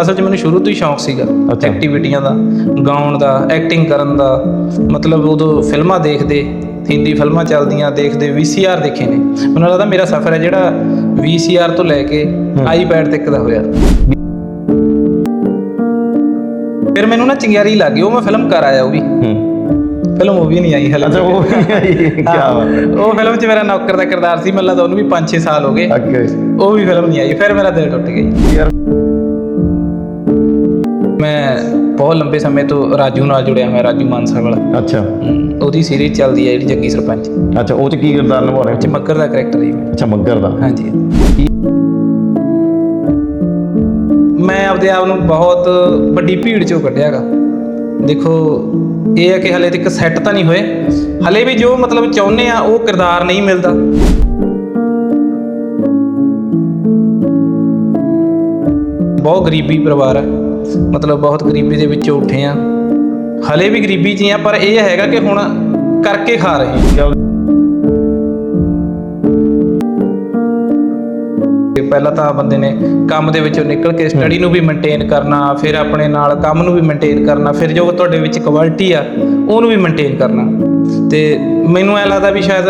ਅਸਲ 'ਚ ਮੈਨੂੰ ਸ਼ੁਰੂ ਤੋਂ ਹੀ ਸ਼ੌਂਕ ਸੀਗਾ। ਐਕਟੀਵਿਟੀਆਂ ਦਾ ਗਾਉਣ ਦਾ ਐਕਟਿੰਗ ਕਰਨ ਦਾ। ਮਤਲਬ ਉਦੋਂ ਫਿਲਮਾਂ ਦੇਖਦੇ ਹਿੰਦੀ ਫਿਲਮਾਂ ਚੱਲਦੀਆਂ ਦੇਖਦੇ VCR ਦੇਖੇ ਨੇ। ਮੈਨੂੰ ਲੱਗਦਾ ਮੇਰਾ ਸਫ਼ਰ ਹੈ ਜਿਹੜਾ VCR ਤੋਂ ਲੈ ਕੇ ਆਈਪੈਡ ਤੱਕ ਦਾ ਹੋਇਆ। ਫਿਰ ਮੈਨੂੰ ਨਾ ਚਿੰਗਾਰੀ ਲੱਗ ਉਹ ਮੈਂ ਫਿਲਮ ਕਰ ਆਇਆ ਉਹ ਵੀ। ਫਿਲਮ ਉਹ ਵੀ ਨਹੀਂ ਆਈ ਹਲੇ। ਅੱਛਾ ਉਹ ਵੀ ਆਈ। ਕੀ ਬਾਤ ਉਹ ਫਿਲਮ 'ਚ ਮੇਰਾ ਨੌਕਰ ਦਾ ਕਿਰਦਾਰ ਸੀ ਮੈਨੂੰ ਲੱਗਦਾ ਉਹਨੂੰ ਵੀ 5-6 ਸਾਲ ਹੋ ਗਏ। ਉਹ ਵੀ ਫਿਲਮ ਨਹੀਂ ਆਈ ਫਿਰ ਮੇਰਾ ਦਿਲ ਟੁੱਟ ਗਿਆ। ਯਾਰ ਮੈਂ ਬਹੁਤ ਲੰਬੇ ਸਮੇਂ ਤੋਂ ਰਾਜੂ ਨਾਲ ਜੁੜਿਆ ਹੋਇਆ ਰਾਜੂ ਮਾਨਸਾ ਵਾਲਾ। ਅੱਛਾ। ਹਮ, ਉਹਦੀ ਸੀਰੀਜ਼ ਚੱਲਦੀ ਹੈ ਜਿਹੜੀ ਜੱਗੀ ਸਰਪੰਚ। ਅੱਛਾ ਉਹ ਚ ਕੀ ਕਿਰਦਾਰ ਨਿਭਾ ਰਹੇ ਚ ਮੱਕਰ ਦਾ ਕਰੈਕਟਰ ਹੈ ਅੱਛਾ ਮੱਗਰ ਦਾ। ਹਾਂਜੀ। ਮੈਂ ਆਪਦੇ ਆਪ ਨੂੰ ਬਹੁਤ ਵੱਡੀ ਭੀੜ ਚੋਂ ਕੱਢਿਆਗਾ ਦੇਖੋ ਇਹ ਹੈ ਕਿ ਹਲੇ ਤੱਕ ਸੈੱਟ ਤਾਂ ਨਹੀਂ ਹੋਏ। ਹਲੇ ਵੀ ਜੋ ਮਤਲਬ ਚਾਹੁੰਦੇ ਆ ਉਹ ਕਿਰਦਾਰ ਨਹੀਂ ਮਿਲਦਾ। ਬਹੁਤ ਗਰੀਬੀ ਪਰਿਵਾਰ ਹੈ। ਮਤਲਬ ਬਹੁਤ ਗਰੀਬੀ ਦੇ ਵਿੱਚੋਂ ਉੱਠੇ ਆ। ਹਲੇ ਵੀ ਗਰੀਬੀ 'ਚ ਹੀ ਆ, ਪਰ ਇਹ ਹੈਗਾ ਕਿ ਹੁਣ ਕਰਕੇ ਖਾ ਰਹੇ ਹਾਂ ਪਹਿਲਾਂ ਤਾਂ ਬੰਦੇ ਨੇ ਕੰਮ ਦੇ ਵਿੱਚੋਂ ਨਿਕਲ ਕੇ ਸਟੱਡੀ ਨੂੰ ਵੀ ਮੇਨਟੇਨ ਕਰਨਾ, ਫਿਰ ਆਪਣੇ ਨਾਲ ਕੰਮ ਨੂੰ ਵੀ ਮੇਨਟੇਨ ਕਰਨਾ, ਫਿਰ ਜੋ ਤੁਹਾਡੇ ਵਿੱਚ ਕੁਆਲਿਟੀ ਆ, ਉਹਨੂੰ ਵੀ ਮੇਨਟੇਨ ਕਰਨਾ। ਤੇ ਮੈਨੂੰ ਐ ਲੱਗਦਾ ਵੀ ਸ਼ਾਇਦ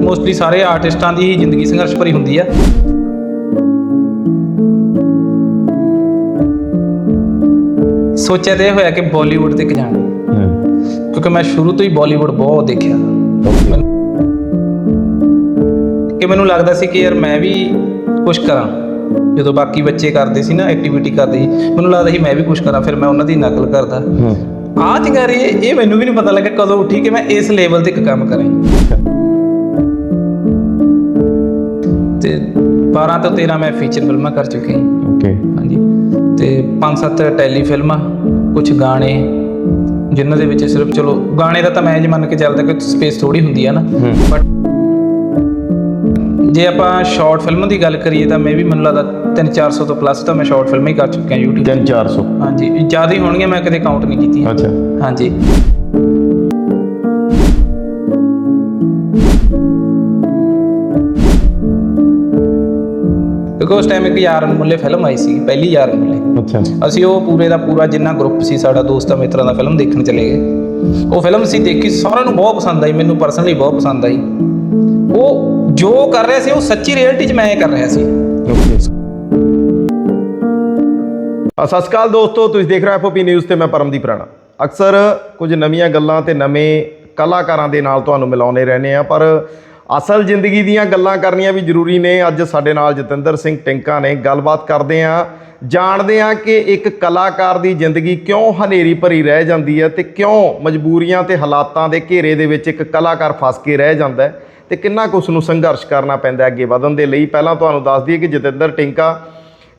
ਮੋਸਟਲੀ ਸਾਰੇ ਆਰਟਿਸਟਾਂ ਦੀ ਹੀ ਜ਼ਿੰਦਗੀ ਸੰਘਰਸ਼ ਭਰੀ ਹੁੰਦੀ ਆ। ਸੋਚਿਆ ਤੇ ਇਹ ਹੋਇਆ ਕਿ ਬਾਲੀਵੁੱਡ ਤੇ ਜਾਣਾ। ਹੂੰ। ਕਿਉਂਕਿ ਮੈਂ ਸ਼ੁਰੂ ਤੋਂ ਹੀ ਬਾਲੀਵੁੱਡ ਬਹੁਤ ਦੇਖਿਆ। ਕਿ ਮੈਨੂੰ ਲੱਗਦਾ ਸੀ ਕਿ ਯਾਰ ਮੈਂ ਵੀ ਕੁਝ ਕਰਾਂ। ਜਦੋਂ ਬਾਕੀ ਬੱਚੇ ਕਰਦੇ ਸੀ ਨਾ ਐਕਟੀਵਿਟੀ ਕਰਦੇ ਸੀ ਮੈਨੂੰ ਲੱਗਦਾ ਸੀ ਮੈਂ ਵੀ ਕੁਝ ਕਰਾਂ ਫਿਰ ਮੈਂ ਉਹਨਾਂ ਦੀ ਨਕਲ ਕਰਦਾ। ਆਹ ਚਿੰਗਾਰੀ ਇਹ ਇਹ ਮੈਨੂੰ ਵੀ ਨਹੀਂ ਪਤਾ ਲੱਗਾ ਕਦੋਂ ਉੱਠੀ ਕਿ ਮੈਂ ਇਸ ਲੈਵਲ ਤੇ ਕੰਮ ਕਰਾਂ। ਤੇ 12 ਤੋਂ 13 ਮੈਂ ਫੀਚਰ ਫਿਲਮਾਂ ਕਰ ਚੁੱਕੇ ਹਾਂ ਓਕੇ ਹਾਂਜੀ। ਤੇ 5-7 ਟੈਲੀ ਫਿਲਮਾਂ ਕੁਝ ਗਾਣੇ ਜਿਨ੍ਹਾਂ ਦੇ ਵਿੱਚ ਸਿਰਫ ਚਲੋ ਗਾਣੇ ਦਾ ਤਾਂ ਮੈਂ ਜੇ ਮੰਨ ਕੇ ਚੱਲਦਾ ਕਿ ਸਪੇਸ ਥੋੜੀ ਹੁੰਦੀ ਆ ਨਾ। ਬਟ ਜੇ ਆਪਾਂ ਸ਼ਾਰਟ ਫਿਲਮ ਦੀ ਗੱਲ ਕਰੀਏ ਤਾਂ ਮੈਂ ਵੀ ਮੈਨੂੰ ਲੱਗਦਾ 3-400 ਤੋਂ ਪਲੱਸ ਤਾਂ ਮੈਂ ਸ਼ਾਰਟ ਫਿਲਮਾਂ ਹੀ ਕਰ ਚੁੱਕਿਆ YouTube 3400 ਹਾਂਜੀ ਜ਼ਿਆਦਾ ਹੀ ਹੋਣਗੀਆਂ ਮੈਂ ਕਦੇ ਕਾਊਂਟ ਨਹੀਂ ਕੀਤੀਆਂ। ਅੱਛਾ। ਹਾਂਜੀ। ਕਿਉਂਕਿ ਉਸ ਟਾਈਮ ਇੱਕ ਯਾਰ ਮੁੱਲੇ ਫਿਲਮ ਆਈ ਸੀ ਪਹਿਲੀ ਯਾਰ ਮੁੱਲੇ ਅੱਛਾ। ਅਸੀਂ ਉਹ ਪੂਰੇ ਦਾ ਪੂਰਾ ਜਿੰਨਾ ਗਰੁੱਪ ਸੀ ਸਾਡਾ ਦੋਸਤਾਂ ਮਿੱਤਰਾਂ ਦਾ ਫਿਲਮ ਦੇਖਣ ਚਲੇ ਗਏ। ਉਹ ਫਿਲਮ ਸੀ ਦੇਖੀ ਸਾਰਿਆਂ ਨੂੰ ਬਹੁਤ ਪਸੰਦ ਆਈ ਮੈਨੂੰ ਪਰਸਨਲੀ ਬਹੁਤ ਪਸੰਦ ਆਈ। ਉਹ ਜੋ ਕਰ ਰਿਹਾ ਸੀ ਉਹ ਸੱਚੀ ਰਿਐਲਿਟੀ 'ਚ ਮੈਂ ਇਹ ਕਰ ਰਿਹਾ ਸੀ। ਸਤਿ ਸ਼੍ਰੀ ਅਕਾਲ ਦੋਸਤੋ ਤੁਸੀਂ ਦੇਖ ਰਹੇ ਹੋ ਐਫਓਪੀ ਨਿਊਜ਼ ਤੇ ਮੈਂ ਪਰਮਦੀਪ ਰਾਣਾ। ਅਕਸਰ ਕੁਝ ਨਵੀਆਂ ਗੱਲਾਂ ਤੇ ਨਵੇਂ ਕਲਾਕਾਰਾਂ ਦੇ ਨਾਲ ਤੁਹਾਨੂੰ ਮਿਲਾਉਂਦੇ ਰਹਿੰਦੇ ਆ ਪਰ ਅਸਲ ਜ਼ਿੰਦਗੀ ਦੀਆਂ ਗੱਲਾਂ ਕਰਨੀਆਂ ਵੀ ਜ਼ਰੂਰੀ ਨੇ। ਅੱਜ ਸਾਡੇ ਨਾਲ ਜਤਿੰਦਰ ਸਿੰਘ ਟਿੰਕਾ ਨੇ। ਗੱਲਬਾਤ ਕਰਦੇ ਆ ਜਾਣਦੇ ਹਾਂ ਕਿ ਇੱਕ ਕਲਾਕਾਰ ਦੀ ਜ਼ਿੰਦਗੀ ਕਿਉਂ ਹਨੇਰੀ ਭਰੀ ਰਹਿ ਜਾਂਦੀ ਹੈ ਤੇ ਕਿਉਂ ਮਜਬੂਰੀਆਂ ਤੇ ਹਾਲਾਤਾਂ ਦੇ ਘੇਰੇ ਦੇ ਵਿੱਚ ਇੱਕ ਕਲਾਕਾਰ ਫਸ ਕੇ ਰਹਿ ਜਾਂਦਾ ਹੈ ਤੇ ਕਿੰਨਾ ਕੁ ਉਸ ਨੂੰ ਸੰਘਰਸ਼ ਕਰਨਾ ਪੈਂਦਾ ਅੱਗੇ ਵਧਣ ਦੇ ਲਈ। ਪਹਿਲਾਂ ਤੁਹਾਨੂੰ ਦੱਸ ਦਈਏ ਕਿ ਜਤਿੰਦਰ ਟਿੰਕਾ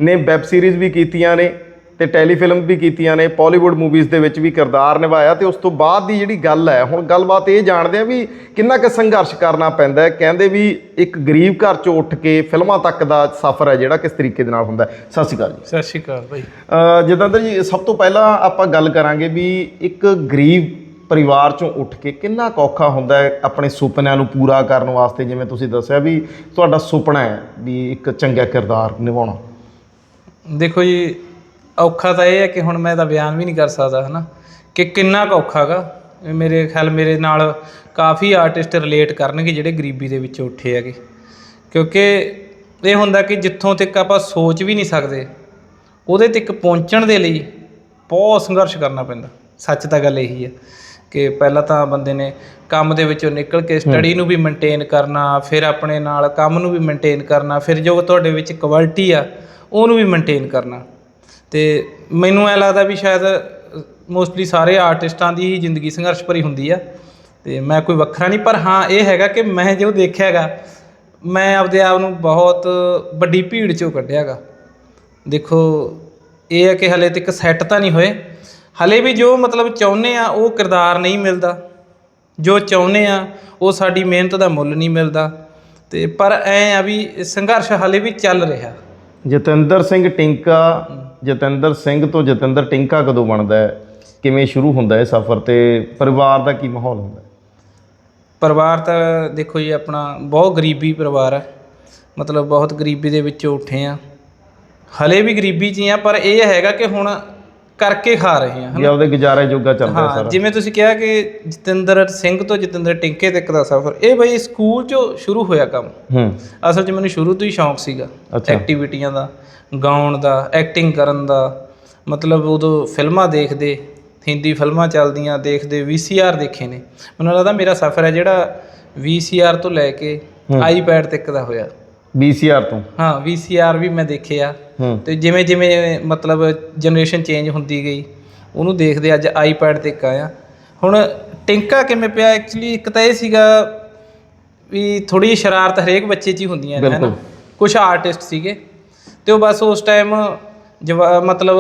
ਨੇ ਵੈਬ ਸੀਰੀਜ਼ ਵੀ ਕੀਤੀਆਂ ਨੇ। ਤੇ ਟੈਲੀਫਿਲਮ ਵੀ ਕੀਤੀਆਂ ਨੇ ਪਾਲੀਵੁੱਡ ਮੂਵੀਜ਼ ਦੇ ਵਿੱਚ ਵੀ ਕਿਰਦਾਰ ਨਿਭਾਇਆ ਤੇ ਉਸ ਤੋਂ ਬਾਅਦ ਦੀ ਜਿਹੜੀ ਗੱਲ ਹੈ ਹੁਣ ਗੱਲਬਾਤ ਇਹ ਜਾਣਦੇ ਆ ਵੀ ਕਿੰਨਾ ਕੁ ਸੰਘਰਸ਼ ਕਰਨਾ ਪੈਂਦਾ ਹੈ। ਕਹਿੰਦੇ ਵੀ ਇੱਕ ਗਰੀਬ ਘਰ ਚੋਂ ਉੱਠ ਕੇ ਫਿਲਮਾਂ ਤੱਕ ਦਾ ਸਫ਼ਰ ਹੈ ਜਿਹੜਾ ਕਿਸ ਤਰੀਕੇ ਦੇ ਨਾਲ ਹੁੰਦਾ ਸਤਿ ਸ਼੍ਰੀ ਅਕਾਲ ਜੀ। ਸਤਿ ਸ਼੍ਰੀ ਅਕਾਲ ਭਾਈ। ਜਤਿੰਦਰ ਜੀ ਸਭ ਤੋਂ ਪਹਿਲਾਂ ਆਪਾਂ ਗੱਲ ਕਰਾਂਗੇ ਵੀ ਇੱਕ ਗਰੀਬ ਪਰਿਵਾਰ ਚੋਂ ਉੱਠ ਕੇ ਕਿੰਨਾ ਔਖਾ ਹੁੰਦਾ ਹੈ ਆਪਣੇ ਸੁਪਨਿਆਂ ਨੂੰ ਪੂਰਾ ਕਰਨ ਵਾਸਤੇ? ਜਿਵੇਂ ਤੁਸੀਂ ਦੱਸਿਆ ਵੀ ਤੁਹਾਡਾ ਸੁਪਨਾ ਹੈ ਵੀ ਇੱਕ ਚੰਗਾ ਕਿਰਦਾਰ ਨਿਭਾਉਣਾ। ਦੇਖੋ ਜੀ ਔਖਾ ਤਾਂ ਇਹ ਹੈ ਕਿ ਹੁਣ ਮੈਂ ਇਹਦਾ ਬਿਆਨ ਵੀ ਨਹੀਂ ਕਰ ਸਕਦਾ ਹਨਾ? ਕਿ ਕਿੰਨਾ ਕੁ ਔਖਾ ਗਾ। ਇਹ ਮੇਰੇ ਖਿਆਲ ਮੇਰੇ ਨਾਲ ਕਾਫੀ ਆਰਟਿਸਟ ਰਿਲੇਟ ਕਰਨਗੇ ਜਿਹੜੇ ਗਰੀਬੀ ਦੇ ਵਿੱਚ ਉੱਠੇ ਹੈਗੇ। ਕਿਉਂਕਿ ਇਹ ਹੁੰਦਾ ਕਿ ਜਿੱਥੋਂ ਤੱਕ ਆਪਾਂ ਸੋਚ ਵੀ ਨਹੀਂ ਸਕਦੇ ਉਹਦੇ ਤੱਕ ਪਹੁੰਚਣ ਦੇ ਲਈ ਬਹੁਤ ਸੰਘਰਸ਼ ਕਰਨਾ ਪੈਂਦਾ। ਸੱਚ ਤਾਂ ਗੱਲ ਇਹੀ ਹੈ ਕਿ ਪਹਿਲਾਂ ਤਾਂ ਬੰਦੇ ਨੇ ਕੰਮ ਦੇ ਵਿੱਚੋਂ ਨਿਕਲ ਕੇ ਸਟੱਡੀ ਨੂੰ ਵੀ ਮੇਨਟੇਨ ਕਰਨਾ ਫਿਰ ਆਪਣੇ ਨਾਲ ਕੰਮ ਨੂੰ ਵੀ ਮੇਨਟੇਨ ਕਰਨਾ ਫਿਰ ਜੋ ਤੁਹਾਡੇ ਵਿੱਚ ਕੁਆਲਿਟੀ ਆ ਉਹਨੂੰ ਵੀ ਮੇਨਟੇਨ ਕਰਨਾ। ਤੇ ਮੈਨੂੰ ਐ ਲੱਗਦਾ ਵੀ ਸ਼ਾਇਦ ਮੋਸਟਲੀ ਸਾਰੇ ਆਰਟਿਸਟਾਂ ਦੀ ਹੀ ਜ਼ਿੰਦਗੀ ਸੰਘਰਸ਼ ਭਰੀ ਹੁੰਦੀ ਆ, ਤੇ ਮੈਂ ਕੋਈ ਵੱਖਰਾ ਨਹੀਂ, ਪਰ ਹਾਂ, ਇਹ ਹੈਗਾ ਕਿ ਮੈਂ ਜੋ ਦੇਖਿਆ ਹੈਗਾ, ਮੈਂ ਆਪਦੇ ਆਪ ਨੂੰ ਬਹੁਤ ਵੱਡੀ ਭੀੜ ਚੋਂ ਕੱਢਿਆ ਹੈਗਾ। ਦੇਖੋ, ਇਹ ਹੈ ਕਿ ਹਲੇ ਤੱਕ ਸੈੱਟ ਤਾਂ ਨਹੀਂ ਹੋਏ, ਹਲੇ ਵੀ ਜੋ ਮਤਲਬ ਚਾਹੁੰਦੇ ਆ, ਉਹ ਕਿਰਦਾਰ ਨਹੀਂ ਮਿਲਦਾ। ਜੋ ਚਾਹੁੰਦੇ ਆ, ਉਹ ਸਾਡੀ ਮਿਹਨਤ ਦਾ ਮੁੱਲ ਨਹੀਂ ਮਿਲਦਾ। ਤੇ ਪਰ ਐ ਆ ਵੀ ਸੰਘਰਸ਼ ਹਲੇ ਵੀ ਚੱਲ ਰਿਹਾ। ਜਤਿੰਦਰ ਸਿੰਘ ਟਿੰਕਾ ਜਤਿੰਦਰ ਸਿੰਘ ਤੋਂ ਜਤਿੰਦਰ ਟਿੰਕਾ ਕਦੋਂ ਬਣਦਾ ਹੈ? ਕਿਵੇਂ ਸ਼ੁਰੂ ਹੁੰਦਾ ਹੈ ਸਫ਼ਰ ਤੇ ਪਰਿਵਾਰ ਦਾ ਕੀ ਮਾਹੌਲ ਹੁੰਦਾ ਹੈ? ਪਰਿਵਾਰ ਤਾਂ ਦੇਖੋ ਜੀ ਆਪਣਾ ਬਹੁਤ ਗਰੀਬੀ ਪਰਿਵਾਰ ਹੈ। ਮਤਲਬ ਬਹੁਤ ਗਰੀਬੀ ਦੇ ਵਿੱਚੋਂ ਉੱਠੇ ਆ ਹਲੇ ਵੀ ਗਰੀਬੀ 'ਚ ਹੀ ਆ ਪਰ ਇਹ ਹੈਗਾ ਕਿ ਹੁਣ ਕਰਕੇ ਖਾ ਰਹੇ ਆ ਵੀ ਆਪਦੇ ਗੁਜ਼ਾਰੇ ਜੋਗਾ ਚੱਲ ਰਿਹਾ ਹਾਂ ਸਾਰਾ। ਜਿਵੇਂ ਤੁਸੀਂ ਕਿਹਾ ਕਿ ਜਤਿੰਦਰ ਸਿੰਘ ਤੋਂ ਜਤਿੰਦਰ ਟਿੰਕੇ ਤੱਕ ਦਾ ਸਫ਼ਰ ਇਹ ਬਈ ਸਕੂਲ 'ਚੋਂ ਸ਼ੁਰੂ ਹੋਇਆ ਕੰਮ। ਹੂੰ। ਅਸਲ 'ਚ ਮੈਨੂੰ ਸ਼ੁਰੂ ਤੋਂ ਹੀ ਸ਼ੌਂਕ ਸੀਗਾ ਅੱਛਾ। ਐਕਟੀਵਿਟੀਆਂ ਦਾ। ਗਾਉਣ ਦਾ ਐਕਟਿੰਗ ਕਰਨ ਦਾ ਮਤਲਬ ਉਦੋਂ ਫਿਲਮਾਂ ਦੇਖਦੇ ਹਿੰਦੀ ਫਿਲਮਾਂ ਚੱਲਦੀਆਂ ਦੇਖਦੇ ਵੀਸੀਆਰ ਦੇਖੇ ਨੇ। ਮੈਨੂੰ ਲੱਗਦਾ ਮੇਰਾ ਸਫ਼ਰ ਹੈ ਜਿਹੜਾ ਵੀਸੀਆਰ ਤੋਂ ਲੈ ਕੇ ਆਈਪੈਡ ਤੱਕ ਦਾ ਹੋਇਆ। BCR ਤੋਂ? ਹਾਂ ਵੀਸੀਆਰ ਵੀ ਮੈਂ ਦੇਖਿਆ। ਤੇ ਜਿਵੇਂ ਜਿਵੇਂ ਮਤਲਬ ਜਨਰੇਸ਼ਨ ਚੇਂਜ ਹੁੰਦੀ ਗਈ ਉਹਨੂੰ ਦੇਖਦੇ ਅੱਜ ਆਈਪੈਡ ਤੇ ਆਇਆ। ਹੁਣ ਟਿੰਕਾ ਕਿਵੇਂ ਪਿਆ? ਐਕਚੁਅਲੀ ਇੱਕ ਤਾਂ ਇਹ ਸੀਗਾ ਵੀ ਥੋੜੀ ਸ਼ਰਾਰਤ ਹਰੇਕ ਬੱਚੇ 'ਚ ਹੀ ਹੁੰਦੀਆਂ ਨੇ। ਹਨਾ ਕੁਝ ਆਰਟਿਸਟ ਸੀਗੇ। ਤੇ ਉਹ ਬਸ ਉਸ ਟਾਈਮ ਮਤਲਬ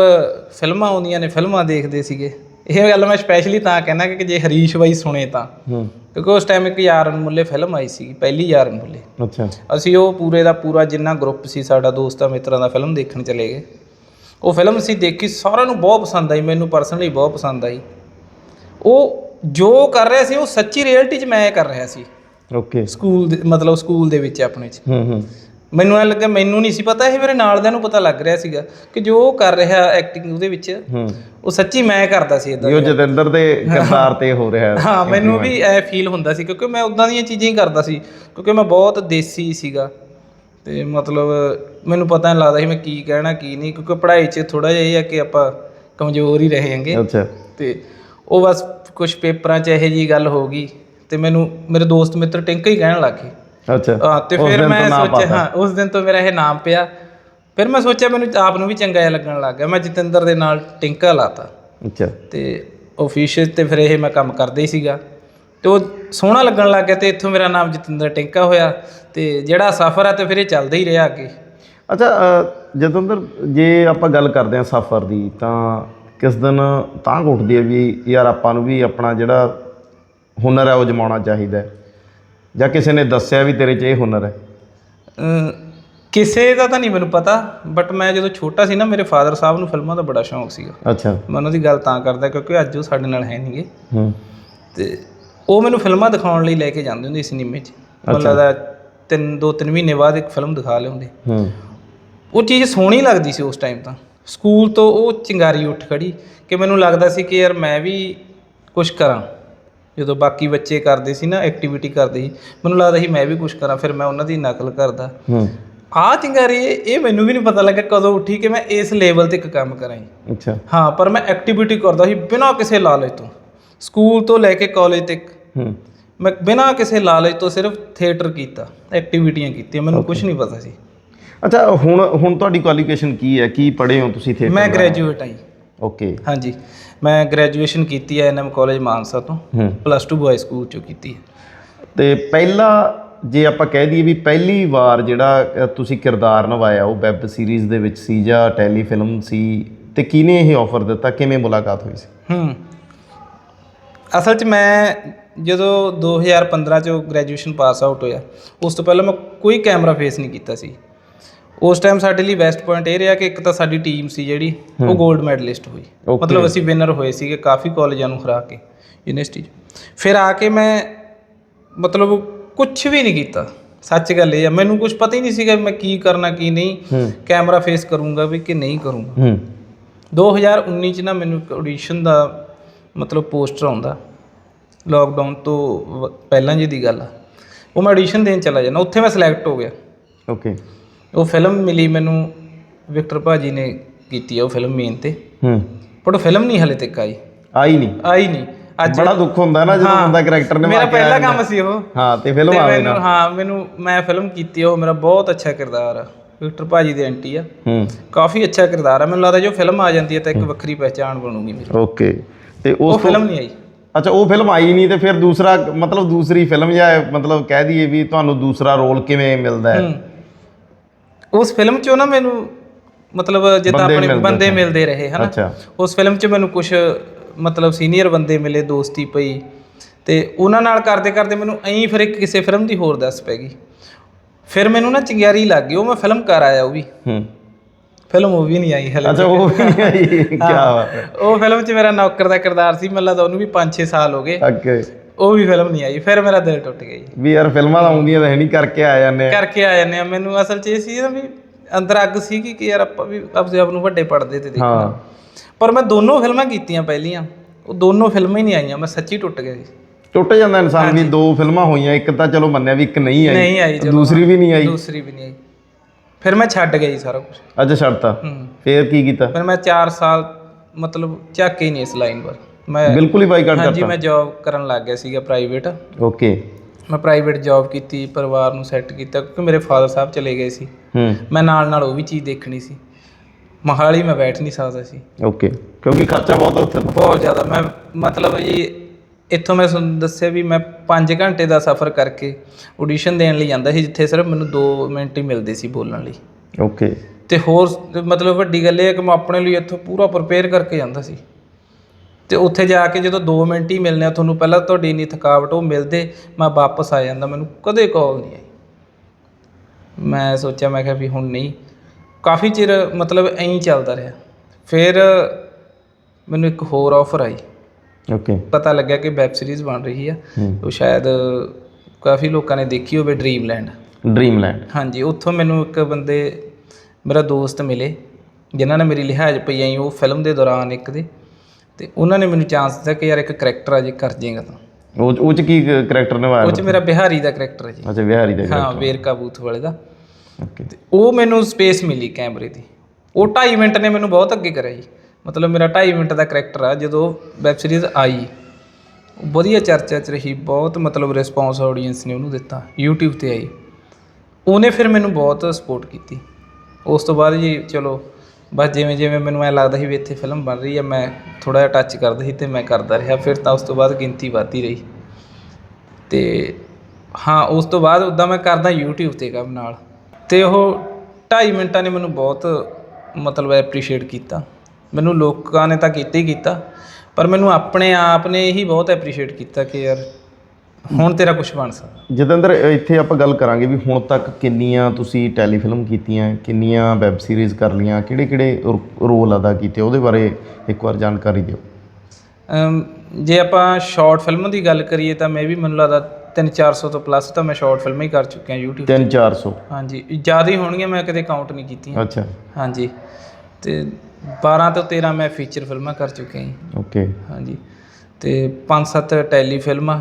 ਫਿਲਮਾਂ ਆਉਂਦੀਆਂ ਨੇ ਫਿਲਮਾਂ ਦੇਖਦੇ ਸੀਗੇ। ਇਹ ਗੱਲ ਮੈਂ ਸਪੈਸ਼ਲੀ ਤਾਂ ਕਹਿਣਾ ਕਿ ਜੇ ਹਰੀਸ਼ ਬਾਈ ਸੁਣੇ ਤਾਂ। ਕਿਉਂਕਿ ਉਸ ਟਾਈਮ ਇੱਕ ਯਾਰਨ ਮੁੱਲੇ ਫਿਲਮ ਆਈ ਸੀ ਪਹਿਲੀ ਯਾਰਨ ਮੁੱਲੇ ਅੱਛਾ। ਅਸੀਂ ਉਹ ਪੂਰੇ ਦਾ ਪੂਰਾ ਜਿੰਨਾ ਗਰੁੱਪ ਸੀ ਸਾਡਾ ਦੋਸਤਾਂ ਮਿੱਤਰਾਂ ਦਾ ਫਿਲਮ ਦੇਖਣ ਚਲੇ ਗਏ। ਉਹ ਫਿਲਮ ਅਸੀਂ ਦੇਖੀ ਸਾਰਿਆਂ ਨੂੰ ਬਹੁਤ ਪਸੰਦ ਆਈ ਮੈਨੂੰ ਪਰਸਨਲੀ ਬਹੁਤ ਪਸੰਦ ਆਈ। ਉਹ ਜੋ ਕਰ ਰਿਹਾ ਸੀ ਉਹ ਸੱਚੀ ਰਿਐਲਿਟੀ 'ਚ ਮੈਂ ਕਰ ਰਿਹਾ ਸੀ। ਓਕੇ ਸਕੂਲ ਮਤਲਬ ਸਕੂਲ ਦੇ ਵਿੱਚ ਆਪਣੇ 'ਚ। ਹੂੰ ਹੂੰ। ਮੈਨੂੰ ਐ ਲੱਗਾ ਮੈਨੂੰ ਨਹੀਂ ਸੀ ਪਤਾ ਇਹ ਮੇਰੇ ਨਾਲ ਦਿਆਂ ਨੂੰ ਪਤਾ ਲੱਗ ਰਿਹਾ ਸੀਗਾ ਕਿ ਜੋ ਉਹ ਕਰ ਰਿਹਾ ਐਕਟਿੰਗ ਉਹਦੇ ਵਿੱਚ ਹੂੰ। ਉਹ ਸੱਚੀ ਮੈਂ ਕਰਦਾ ਸੀ ਇਦਾਂ ਉਹ ਜਤਿੰਦਰ ਦੇ ਕਿਰਦਾਰ ਤੇ ਹੋ ਰਿਹਾ ਹੈ ਹਾਂ ਮੈਨੂੰ ਵੀ ਐ ਫੀਲ ਹੁੰਦਾ ਸੀ ਕਿਉਂਕਿ ਮੈਂ ਉਦਾਂ ਦੀਆਂ ਚੀਜ਼ਾਂ ਹੀ ਕਰਦਾ ਸੀ ਕਿਉਂਕਿ ਮੈਂ ਬਹੁਤ ਦੇਸੀ ਸੀਗਾ। ਤੇ ਮਤਲਬ ਮੈਨੂੰ ਪਤਾ ਨਹੀਂ ਲੱਗਦਾ ਸੀ ਮੈਂ ਕੀ ਕਹਿਣਾ ਕੀ ਨਹੀਂ ਕਿਉਂਕਿ ਪੜ੍ਹਾਈ 'ਚ ਥੋੜਾ ਜਿਹਾ ਇਹ ਆ ਕਿ ਆਪਾਂ ਕਮਜ਼ੋਰ ਹੀ ਰਹੇਂਗੇ ਅੱਛਾ। ਤੇ ਉਹ ਬਸ ਕੁਝ ਪੇਪਰਾਂ 'ਚ ਇਹੋ ਜੀ ਗੱਲ ਹੋ ਗਈ ਤੇ ਮੈਨੂੰ ਮੇਰੇ ਦੋਸਤ ਮਿੱਤਰ ਟਿੰਕਾ ਹੀ ਕਹਿਣ ਲੱਗ ਅੱਛਾ। ਹਾਂ ਤੇ ਉਸ ਫਿਰ ਦਿਨ ਮੈਂ ਤੋਂ ਨਾਮ ਸੋਚਿਆ ਪਾਤਾ। ਹਾਂ ਉਸ ਦਿਨ ਤੋਂ ਮੇਰਾ ਇਹ ਨਾਮ ਪਿਆ। ਫਿਰ ਮੈਂ ਸੋਚਿਆ ਮੈਨੂੰ ਆਪ ਨੂੰ ਵੀ ਚੰਗਾ ਜਿਹਾ ਲੱਗਣ ਲੱਗ ਗਿਆ। ਮੈਂ ਜਤਿੰਦਰ ਦੇ ਨਾਲ ਟਿੰਕਾ ਲਾਤਾ। ਅੱਛਾ। ਤੇ ਆਫਿਸ ਤੇ ਫਿਰ ਇਹ ਮੈਂ ਕੰਮ ਕਰਦਾ ਹੀ ਸੀਗਾ। ਤੇ ਉਹ ਸੋਹਣਾ ਲੱਗਣ ਲੱਗ ਗਿਆ ਤੇ ਇੱਥੋਂ ਮੇਰਾ ਨਾਮ ਜਤਿੰਦਰ ਟਿੰਕਾ ਹੋਇਆ। ਤੇ ਜਿਹੜਾ ਸਫ਼ਰ ਆ ਤੇ ਫਿਰ ਇਹ ਚੱਲਦਾ ਹੀ ਰਿਹਾ ਅੱਗੇ। ਅੱਛਾ ਅ, ਜਤਿੰਦਰ ਜੇ ਆਪਾਂ ਗੱਲ ਕਰਦੇ ਹਾਂ ਸਫ਼ਰ ਦੀ ਤਾਂ ਕਿਸ ਦਿਨ ਤਾਂ ਉੱਠਦੀ ਹੈ ਵੀ ਯਾਰ ਆਪਾਂ ਨੂੰ ਵੀ ਆਪਣਾ ਜਿਹੜਾ ਹੁਨਰ ਹੈ ਉਹ ਜਮਾਉਣਾ ਚਾਹੀਦਾ ਹੈ? ਜਾਂ ਕਿਸੇ ਨੇ ਦੱਸਿਆ ਵੀ ਤੇਰੇ 'ਚ ਇਹ ਹੁਨਰ ਹੈ? ਅਮ ਕਿਸੇ ਦਾ ਤਾਂ ਨਹੀਂ ਮੈਨੂੰ ਪਤਾ ਬਟ ਮੈਂ ਜਦੋਂ ਛੋਟਾ ਸੀ ਨਾ ਮੇਰੇ ਫਾਦਰ ਸਾਹਿਬ ਨੂੰ ਫਿਲਮਾਂ ਦਾ ਬੜਾ ਸ਼ੌਂਕ ਸੀਗਾ। ਅੱਛਾ। ਮੈਂ ਉਹਨਾਂ ਦੀ ਗੱਲ ਤਾਂ ਕਰਦਾ ਕਿਉਂਕਿ ਅੱਜ ਉਹ ਸਾਡੇ ਨਾਲ ਹੈ ਨਹੀਂਗੇ। ਹੂੰ। ਤੇ ਉਹ ਮੈਨੂੰ ਫਿਲਮਾਂ ਦਿਖਾਉਣ ਲਈ ਲੈ ਕੇ ਜਾਂਦੇ ਹੁੰਦੇ ਸੀ ਸਿਨੇਮੇ 'ਚ। ਮੈਨੂੰ ਲੱਗਦਾ ਤਿੰਨ ਦੋ ਤਿੰਨ ਮਹੀਨੇ ਬਾਅਦ ਇੱਕ ਫਿਲਮ ਦਿਖਾ ਲਿਆਉਂਦੇ ਹੂੰ। ਉਹ ਚੀਜ਼ ਸੋਹਣੀ ਲੱਗਦੀ ਸੀ ਉਸ ਟਾਈਮ ਤਾਂ। ਸਕੂਲ ਤੋਂ ਉਹ ਚਿੰਗਾਰੀ ਉੱਠ ਖੜੀ ਕਿ ਮੈਨੂੰ ਲੱਗਦਾ ਸੀ ਕਿ ਯਾਰ ਮੈਂ ਵੀ ਕੁਝ ਕਰਾਂ। ਜਦੋਂ ਬਾਕੀ ਬੱਚੇ ਕਰਦੇ ਸੀ ਨਾ ਐਕਟੀਵਿਟੀ ਕਰਦੇ ਸੀ ਮੈਨੂੰ ਲੱਗਦਾ ਸੀ ਮੈਂ ਵੀ ਕੁਝ ਕਰਾਂ ਫਿਰ ਮੈਂ ਉਹਨਾਂ ਦੀ ਨਕਲ ਕਰਦਾ। ਹੂੰ। ਆਹ ਚਿੰਗਾਰੀ ਇਹ ਮੈਨੂੰ ਵੀ ਨਹੀਂ ਪਤਾ ਲੱਗਾ ਕਦੋਂ ਉੱਠੀ ਕਿ ਮੈਂ ਇਸ ਲੈਵਲ ਤੇ ਇੱਕ ਕੰਮ ਕਰਾਂ। ਅੱਛਾ। ਹਾਂ ਪਰ ਮੈਂ ਐਕਟੀਵਿਟੀ ਕਰਦਾ ਸੀ ਬਿਨਾਂ ਕਿਸੇ ਲਾਲਚ ਤੋਂ। ਸਕੂਲ ਤੋਂ ਲੈ ਕੇ ਕਾਲਜ ਤੱਕ। ਹੂੰ। ਮੈਂ ਬਿਨਾਂ ਕਿਸੇ ਲਾਲਚ ਤੋਂ ਸਿਰਫ ਥੀਏਟਰ ਕੀਤਾ ਐਕਟੀਵਿਟੀਆਂ ਕੀਤੀਆਂ ਮੈਨੂੰ ਕੁਝ ਨਹੀਂ ਪਤਾ ਸੀ। ਅੱਛਾ ਹੁਣ ਹੁਣ ਤੁਹਾਡੀ ਕੁਆਲੀਫਿਕੇਸ਼ਨ ਕੀ ਹੈ? ਕੀ ਪੜ੍ਹੇ ਹੋ ਤੁਸੀਂ ਥੀਏਟਰ ਮੈਂ ਗ੍ਰੈਜੂਏਟ ਹਾਂ ਜੀ। ਓਕੇ ਹਾਂਜੀ ਮੈਂ ਗ੍ਰੈਜੂਏਸ਼ਨ ਕੀਤੀ ਹੈ ਐਨਐਮ ਕਾਲਜ ਮਾਨਸਾ ਤੋਂ ਹੂੰ। ਪਲੱਸ 2 ਬॉय ਸਕੂਲ ਚੋਂ ਕੀਤੀ ਹੈ। ਤੇ ਪਹਿਲਾ ਜੇ ਆਪਾਂ ਕਹਿ ਦਈਏ ਵੀ ਪਹਿਲੀ ਵਾਰ ਜਿਹੜਾ ਅ, ਤੁਸੀਂ ਕਿਰਦਾਰ ਨਿਭਾਇਆ ਉਹ ਵੈਬ ਸੀਰੀਜ਼ ਦੇ ਵਿੱਚ ਸੀ ਜਾਂ ਟੈਲੀਫਿਲਮ ਸੀ ਤੇ ਕਿਹਨੇ ਇਹ ਆਫਰ ਦਿੱਤਾ ਕਿਵੇਂ ਮੁਲਾਕਾਤ ਹੋਈ ਸੀ? ਹੂੰ। ਅਸਲ 'ਚ ਮੈਂ ਜਦੋਂ 2015 ਚ ਗ੍ਰੈਜੂਏਸ਼ਨ ਪਾਸ ਆਊਟ ਹੋਇਆ ਉਸ ਤੋਂ ਪਹਿਲਾਂ ਮੈਂ ਕੋਈ ਕੈਮਰਾ ਫੇਸ ਨਹੀਂ ਕੀਤਾ ਸੀ। ਉਸ ਟਾਈਮ ਸਾਡੇ ਲਈ ਬੈਸਟ ਪੁਆਇੰਟ ਇਹ ਰਿਹਾ ਕਿ ਇੱਕ ਤਾਂ ਸਾਡੀ ਟੀਮ ਸੀ ਜਿਹੜੀ ਉਹ 골ਡ ਮੈਡਲਿਸਟ ਹੋਈ। Okay. ਮਤਲਬ ਅਸੀਂ ਵਿਨਰ ਹੋਏ ਸੀਗੇ ਕਾਫੀ ਕਾਲਜਾਂ ਨੂੰ ਹਰਾ ਕੇ ਯੂਨੀਵਰਸਿਟੀ 'ਚ। ਫਿਰ ਆ ਕੇ ਮੈਂ ਮਤਲਬ ਕੁਝ ਵੀ ਨਹੀਂ ਕੀਤਾ। ਸੱਚ ਗੱਲ ਇਹ ਆ ਮੈਨੂੰ ਕੁਝ ਪਤਾ ਹੀ ਨਹੀਂ ਸੀਗਾ ਵੀ ਮੈਂ ਕੀ ਕਰਨਾ ਕੀ ਨਹੀਂ। ਹੂੰ। ਕੈਮਰਾ ਫੇਸ ਕਰੂੰਗਾ ਵੀ ਕਿ ਨਹੀਂ ਕਰੂੰਗਾ। ਹੂੰ। 2019 ਚ ਨਾ ਮੈਨੂੰ ਆਡੀਸ਼ਨ ਦਾ ਮਤਲਬ ਪੋਸਟਰ ਆਉਂਦਾ। ਲੋਕਡਾਊਨ ਤੋਂ ਵ- ਪਹਿਲਾਂ ਜੀ ਦੀ ਗੱਲ ਆ। ਉਹ ਮੈਂ ਆਡੀਸ਼ਨ ਦੇਣ ਚਲਾ ਜਾਣਾ ਉੱਥੇ ਮੈਂ ਸਿਲੈਕਟ ਹੋ ਗਿਆ। ਓਕੇ ਉਹ ਫਿਲਮ ਮਿਲੀ ਮੈਨੂੰ ਵਿਕਟਰ ਭਾਜੀ ਨੇ ਕੀਤੀ ਆ ਉਹ ਫਿਲਮ ਮੇਨ ਤੇ। ਹੂੰ। ਪਰ ਉਹ ਫਿਲਮ ਨਹੀਂ ਹਲੇ ਤੱਕ ਆਈ। ਆਈ ਨਹੀਂ? ਆਈ ਨਹੀਂ। ਅੱਜ ਬੜਾ ਦੁੱਖ ਹੁੰਦਾ ਨਾ ਜਦੋਂ ਬੰਦਾ ਕੈਰੈਕਟਰ ਨੇ ਮੇਰਾ ਪਹਿਲਾ ਕੰਮ ਸੀ ਉਹ। ਹਾਂ ਤੇ ਫਿਲਮ ਆਵੇ ਮੈਨੂੰ ਨਾ ਹਾਂ ਮੈਨੂੰ ਮੈਂ ਫਿਲਮ ਕੀਤੀ ਉਹ ਮੇਰਾ ਬਹੁਤ ਅੱਛਾ ਕਿਰਦਾਰ ਆ। ਵਿਕਟਰ ਭਾਜੀ ਦੇ ਆਂਟੀ ਆ। ਹੂੰ। ਕਾਫੀ ਅੱਛਾ ਕਿਰਦਾਰ ਆ। ਮੈਨੂੰ ਲੱਗਦਾ ਜੋ ਫਿਲਮ ਆ ਜਾਂਦੀ ਹੈ ਤਾਂ ਇੱਕ ਵੱਖਰੀ ਪਹਿਚਾਣ ਬਣੂਗੀ ਮੇਰੀ। ਓਕੇ। ਤੇ ਉਸ ਫਿਲਮ ਨਹੀਂ ਆਈ। ਅੱਛਾ ਉਹ ਫਿਲਮ ਆਈ ਨਹੀਂ ਤੇ ਫਿਰ ਦੂਸਰਾ ਮਤਲਬ ਦੂਸਰੀ ਫਿਲਮ ਜਾਂ ਮਤਲਬ ਕਹਿ ਦਈਏ ਵੀ ਤੁਹਾਨੂੰ ਦੂਸਰਾ ਰੋਲ ਕਿਵੇਂ ਮਿਲਦਾ ਹੂੰ। ਉਸ ਫਿਲਮ 'ਚੋਂ ਨਾ ਮੈਨੂੰ ਮਤਲਬ ਜਿੱਦਾਂ ਬੰਦੇ ਆਪਣੇ ਮਿਲਦੇ ਬੰਦੇ ਮਿਲਦੇ ਰਹੇ ਹਨਾ? ਅੱਛਾ। ਉਸ ਫਿਲਮ 'ਚ ਮੈਨੂੰ ਕੁਝ ਮਤਲਬ ਸੀਨੀਅਰ ਬੰਦੇ ਮਿਲੇ ਦੋਸਤੀ ਪਈ। ਤੇ ਉਹਨਾਂ ਨਾਲ ਕਰਦੇ ਕਰਦੇ ਮੈਨੂੰ ਐਂ ਫਿਰ ਇੱਕ ਕਿਸੇ ਫਿਲਮ ਦੀ ਹੋਰ ਦੱਸ ਪੈ ਗਈ। ਫਿਰ ਮੈਨੂੰ ਨਾ ਚੰਗਿਆਰੀ ਲੱਗ ਗਈ ਉਹ ਮੈਂ ਫਿਲਮ ਕਰ ਆਇਆ ਉਹ ਵੀ। ਹੂੰ। ਫਿਲਮ ਉਹ ਵੀ ਨਹੀਂ ਆਈ ਹਲੇ। ਅੱਛਾ ਉਹ ਵੀ ਨਹੀਂ ਆਈ। ਕੀ ਬਾਤ ਹੈ। ਉਹ ਫਿਲਮ 'ਚ ਮੇਰਾ ਨੌਕਰ ਦਾ ਕਿਰਦਾਰ ਸੀ ਮੈਨੂੰ ਲੱਗਦਾ ਉਹਨੂੰ ਵੀ 5-6 ਸਾਲ ਹੋ ਗਏ। ਓਕੇ ਉਹ ਵੀ ਫਿਲਮ ਨਹੀਂ ਆਈ ਫਿਰ ਮੇਰਾ ਦਿਲ ਟੁੱਟ ਗਿਆ ਜੀ। ਵੀ ਯਾਰ ਫਿਲਮਾਂ ਤਾਂ ਆਉਂਦੀਆਂ ਤਾਂ ਹੈ ਨਹੀਂ ਕਰਕੇ ਆ ਜਾਂਦੇ ਆ। ਕਰਕੇ ਆ ਜਾਂਦੇ ਆ। ਮੈਨੂੰ ਅਸਲ 'ਚ ਇਹ ਸੀ ਨਾ ਵੀ ਅੰਦਰ ਅੱਗ ਸੀਗੀ ਕਿ ਯਾਰ ਆਪਾਂ ਵੀ ਆਪਦੇ ਆਪ ਨੂੰ ਵੱਡੇ ਪੜਦੇ ਤੇ ਦੇਖਣਾ। ਹਾਂ। ਪਰ ਮੈਂ ਦੋਨੋਂ ਫਿਲਮਾਂ ਕੀਤੀਆਂ ਪਹਿਲੀਆਂ ਉਹ ਦੋਨੋਂ ਫਿਲਮਾਂ ਹੀ ਨਹੀਂ ਆਈਆਂ ਮੈਂ ਸੱਚੀ ਟੁੱਟ ਗਿਆ ਜੀ। ਟੁੱਟ ਜਾਂਦਾ ਇਨਸਾਨ ਵੀ ਦੋ ਫਿਲਮਾਂ ਹੋਈਆਂ ਇੱਕ ਤਾਂ ਚਲੋ ਮੰਨਿਆ ਵੀ ਇੱਕ ਨਹੀਂ ਆਈ ਨਹੀਂ ਆਈ ਚਲੋ ਦੂਸਰੀ ਵੀ ਨਹੀਂ ਆਈ। ਦੂਸਰੀ ਵੀ ਨਹੀਂ ਆਈ। ਫਿਰ ਮੈਂ ਛੱਡ ਗਿਆ ਜੀ ਸਾਰਾ ਕੁਝ ਅੱਜ ਛੱਡਤਾ। ਹੂੰ। ਫੇਰ ਕੀ ਕੀਤਾ? ਫਿਰ ਮੈਂ 4 ਸਾਲ ਮਤਲਬ ਝੱਕ ਹੀ ਨਹੀਂ ਇਸ ਲਾਈਨ ਵੱਲ ਮੈਂ ਬਿਲਕੁਲ ਹੀ ਬਾਈਕਾਟ ਹਾਂਜੀ ਕਰਤਾ। ਮੈਂ ਜੌਬ ਕਰਨ ਲੱਗ ਗਿਆ ਸੀਗਾ ਪ੍ਰਾਈਵੇਟ ਓਕੇ ਮੈਂ ਪ੍ਰਾਈਵੇਟ ਜੌਬ ਕੀਤੀ ਪਰਿਵਾਰ ਨੂੰ ਸੈੱਟ ਕੀਤਾ ਕਿਉਂਕਿ ਮੇਰੇ ਫਾਦਰ ਸਾਹਿਬ ਚਲੇ ਗਏ ਸੀ। ਹੂੰ। ਮੈਂ ਨਾਲ ਨਾਲ ਉਹ ਵੀ ਚੀਜ਼ ਦੇਖਣੀ ਸੀ। ਮਹਾਲੀ ਮੈਂ ਬੈਠ ਨਹੀਂ ਸਕਦਾ ਸੀ। ਓਕੇ ਕਿਉਂਕਿ ਖਰਚਾ ਬਹੁਤ ਉੱਥੇ। ਬਹੁਤ ਜ਼ਿਆਦਾ। ਮੈਂ ਮਤਲਬ ਜੀ ਇੱਥੋਂ ਮੈਂ ਤੁਹਾਨੂੰ ਦੱਸਿਆ ਵੀ ਮੈਂ 5 ਘੰਟੇ ਦਾ ਸਫ਼ਰ ਕਰਕੇ ਆਡੀਸ਼ਨ ਦੇਣ ਲਈ ਜਾਂਦਾ ਸੀ ਜਿੱਥੇ ਸਿਰਫ ਮੈਨੂੰ 2 ਮਿੰਟ ਹੀ ਮਿਲਦੇ ਸੀ ਬੋਲਣ ਲਈ। ਓਕੇ ਤੇ ਹੋਰ ਮਤਲਬ ਵੱਡੀ ਗੱਲ ਇਹ ਹੈ ਕਿ ਮੈਂ ਆਪਣੇ ਲਈ ਇੱਥੋਂ ਪੂਰਾ ਪ੍ਰਪੇਅਰ ਕਰਕੇ ਜਾਂਦਾ ਸੀ। ਤੇ ਉੱਥੇ ਜਾ ਕੇ ਜਦੋਂ 2 ਮਿੰਟ ਹੀ ਮਿਲਨੇ ਆ ਤੁਹਾਨੂੰ ਪਹਿਲਾਂ ਤੁਹਾਡੀ ਇੰਨੀ ਥਕਾਵਟ ਉਹ ਮਿਲਦੇ ਮੈਂ ਵਾਪਸ ਆ ਜਾਂਦਾ ਮੈਨੂੰ ਕਦੇ ਕਾਲ ਨਹੀਂ ਆਈ। ਮੈਂ ਸੋਚਿਆ ਮੈਂ ਕਿਹਾ ਵੀ ਹੁਣ ਨਹੀਂ। ਕਾਫੀ ਚਿਰ ਮਤਲਬ ਐਂ ਹੀ ਚੱਲਦਾ ਰਿਹਾ। ਫਿਰ ਮੈਨੂੰ ਇੱਕ ਹੋਰ ਆਫਰ ਆਈ। ਓਕੇ। ਪਤਾ ਲੱਗਿਆ ਕਿ ਵੈਬ ਸੀਰੀਜ਼ ਬਣ ਰਹੀ ਆ। ਉਹ ਸ਼ਾਇਦ ਕਾਫੀ ਲੋਕਾਂ ਨੇ ਦੇਖੀ ਹੋਵੇ ਡ੍ਰੀਮਲੈਂਡ ਡ੍ਰੀਮਲੈਂਡ ਹਾਂਜੀ ਉੱਥੋਂ ਮੈਨੂੰ ਇੱਕ ਬੰਦੇ ਮੇਰਾ ਦੋਸਤ ਮਿਲੇ ਜਿਨ੍ਹਾਂ ਨੇ ਮੇਰੀ ਲਿਹਾਜ਼ ਪਈ ਆਈ ਉਹ ਫਿਲਮ ਦੇ ਦੌਰਾਨ ਇੱਕ ਦੇ। ਤੇ ਉਹਨਾਂ ਨੇ ਮੈਨੂੰ ਚਾਂਸ ਦਿੱਤਾ ਕਿ ਯਾਰ ਇੱਕ ਕਰੈਕਟਰ ਆ ਜੇ ਕਰ ਜੇਗਾ ਤਾਂ। ਉਹ ਉਹ ਚ ਕੀ ਕਰੈਕਟਰ ਨਿਭਾਇਆ ਉਹ ਚ ਮੇਰਾ ਬਿਹਾਰੀ ਦਾ ਕਰੈਕਟਰ ਹੈ ਜੀ। ਅੱਛਾ ਵਿਹਾਰੀ ਦਾ ਹਾਂ ਵੇਰਕਾ ਬੂਥ ਵਾਲੇ ਦਾ। ਓਕੇ ਤੇ ਉਹ ਮੈਨੂੰ ਸਪੇਸ ਮਿਲੀ ਕੈਮਰੇ ਦੀ। ਉਹ 2.5 ਮਿੰਟ ਨੇ ਮੈਨੂੰ ਬਹੁਤ ਅੱਗੇ ਕਰਿਆ ਜੀ। ਮਤਲਬ ਮੇਰਾ 2.5 ਮਿੰਟ ਦਾ ਕਰੈਕਟਰ ਆ ਜਦੋਂ ਵੈਬ ਸੀਰੀਜ਼ ਆਈ। ਉਹ ਵਧੀਆ ਚਰਚਾ ਚ ਰਹੀ ਬਹੁਤ ਮਤਲਬ ਰਿਸਪੌਂਸ ਆਡੀਅנס ਨੇ ਉਹਨੂੰ ਦਿੱਤਾ YouTube ਤੇ ਆਈ। ਉਹਨੇ ਫਿਰ ਮੈਨੂੰ ਬਹੁਤ ਸਪੋਰਟ ਕੀਤੀ। ਉਸ ਤੋਂ ਬਾਅਦ ਜੀ ਚਲੋ ਬਸ ਜਿਵੇਂ ਜਿਵੇਂ ਮੈਨੂੰ ਐ ਲੱਗਦਾ ਸੀ ਵੀ ਇੱਥੇ ਫਿਲਮ ਬਣ ਰਹੀ ਹੈ ਮੈਂ ਥੋੜਾ ਜਿਹਾ ਟੱਚ ਕਰਦਾ ਸੀ ਤੇ ਮੈਂ ਕਰਦਾ ਰਿਹਾ। ਫਿਰ ਤਾਂ ਉਸ ਤੋਂ ਬਾਅਦ ਗਿਣਤੀ ਵੱਧਦੀ ਰਹੀ। ਤੇ ਹਾਂ, ਉਸ ਤੋਂ ਬਾਅਦ ਉਦਾਂ ਮੈਂ ਕਰਦਾ YouTube ਤੇ ਕੰਮ ਨਾਲ। ਤੇ ਉਹ 2.5 ਮਿੰਟਾਂ ਨੇ ਮੈਨੂੰ ਬਹੁਤ ਮਤਲਬ ਐਪਰੀਸ਼ੀਏਟ ਕੀਤਾ। ਮੈਨੂੰ ਲੋਕਾਂ ਨੇ ਤਾਂ ਕੀਤਾ ਹੀ ਕੀਤਾ, ਪਰ ਮੈਨੂੰ ਆਪਣੇ ਆਪ ਨੇ ਹੀ ਬਹੁਤ ਐਪਰੀਸ਼ੀਏਟ ਕੀਤਾ ਕਿ ਯਾਰ ਹੁਣ ਤੇਰਾ ਕੁਝ ਬਣ ਸਕਦਾ। ਜਤਿੰਦਰ ਇੱਥੇ ਆਪਾਂ ਗੱਲ ਕਰਾਂਗੇ ਵੀ ਹੁਣ ਤੱਕ ਕਿੰਨੀਆਂ ਤੁਸੀਂ ਟੈਲੀਫਿਲਮ ਕੀਤੀਆਂ ਕਿੰਨੀਆਂ ਵੈਬ ਸੀਰੀਜ਼ ਕਰ ਲੀਆਂ ਕਿਹੜੇ ਕਿਹੜੇ ਰੋਲ ਅਦਾ ਕੀਤੇ ਉਹਦੇ ਬਾਰੇ ਇੱਕ ਵਾਰ ਜਾਣਕਾਰੀ ਦਿਓ। ਜੇ ਆਪਾਂ ਸ਼ਾਰਟ ਫਿਲਮ ਦੀ ਗੱਲ ਕਰੀਏ ਤਾਂ ਮੈਂ ਵੀ ਮੈਨੂੰ ਲੱਗਦਾ 3-400 ਤੋਂ ਪਲੱਸ ਤਾਂ ਮੈਂ ਸ਼ਾਰਟ ਫਿਲਮਾਂ ਹੀ ਕਰ ਚੁੱਕਿਆ YouTube 3 400 ਹਾਂਜੀ ਜ਼ਿਆਦਾ ਹੀ ਹੋਣਗੀਆਂ ਮੈਂ ਕਦੇ ਕਾਊਂਟ ਨਹੀਂ ਕੀਤੀਆਂ। ਅੱਛਾ। ਹਾਂਜੀ ਤੇ 12 ਤੋਂ 13 ਮੈਂ ਫੀਚਰ ਫਿਲਮਾਂ ਕਰ ਚੁੱਕਿਆ ਜੀ। ਓਕੇ ਹਾਂਜੀ ਤੇ 5-7 ਟੈਲੀ ਫਿਲਮਾਂ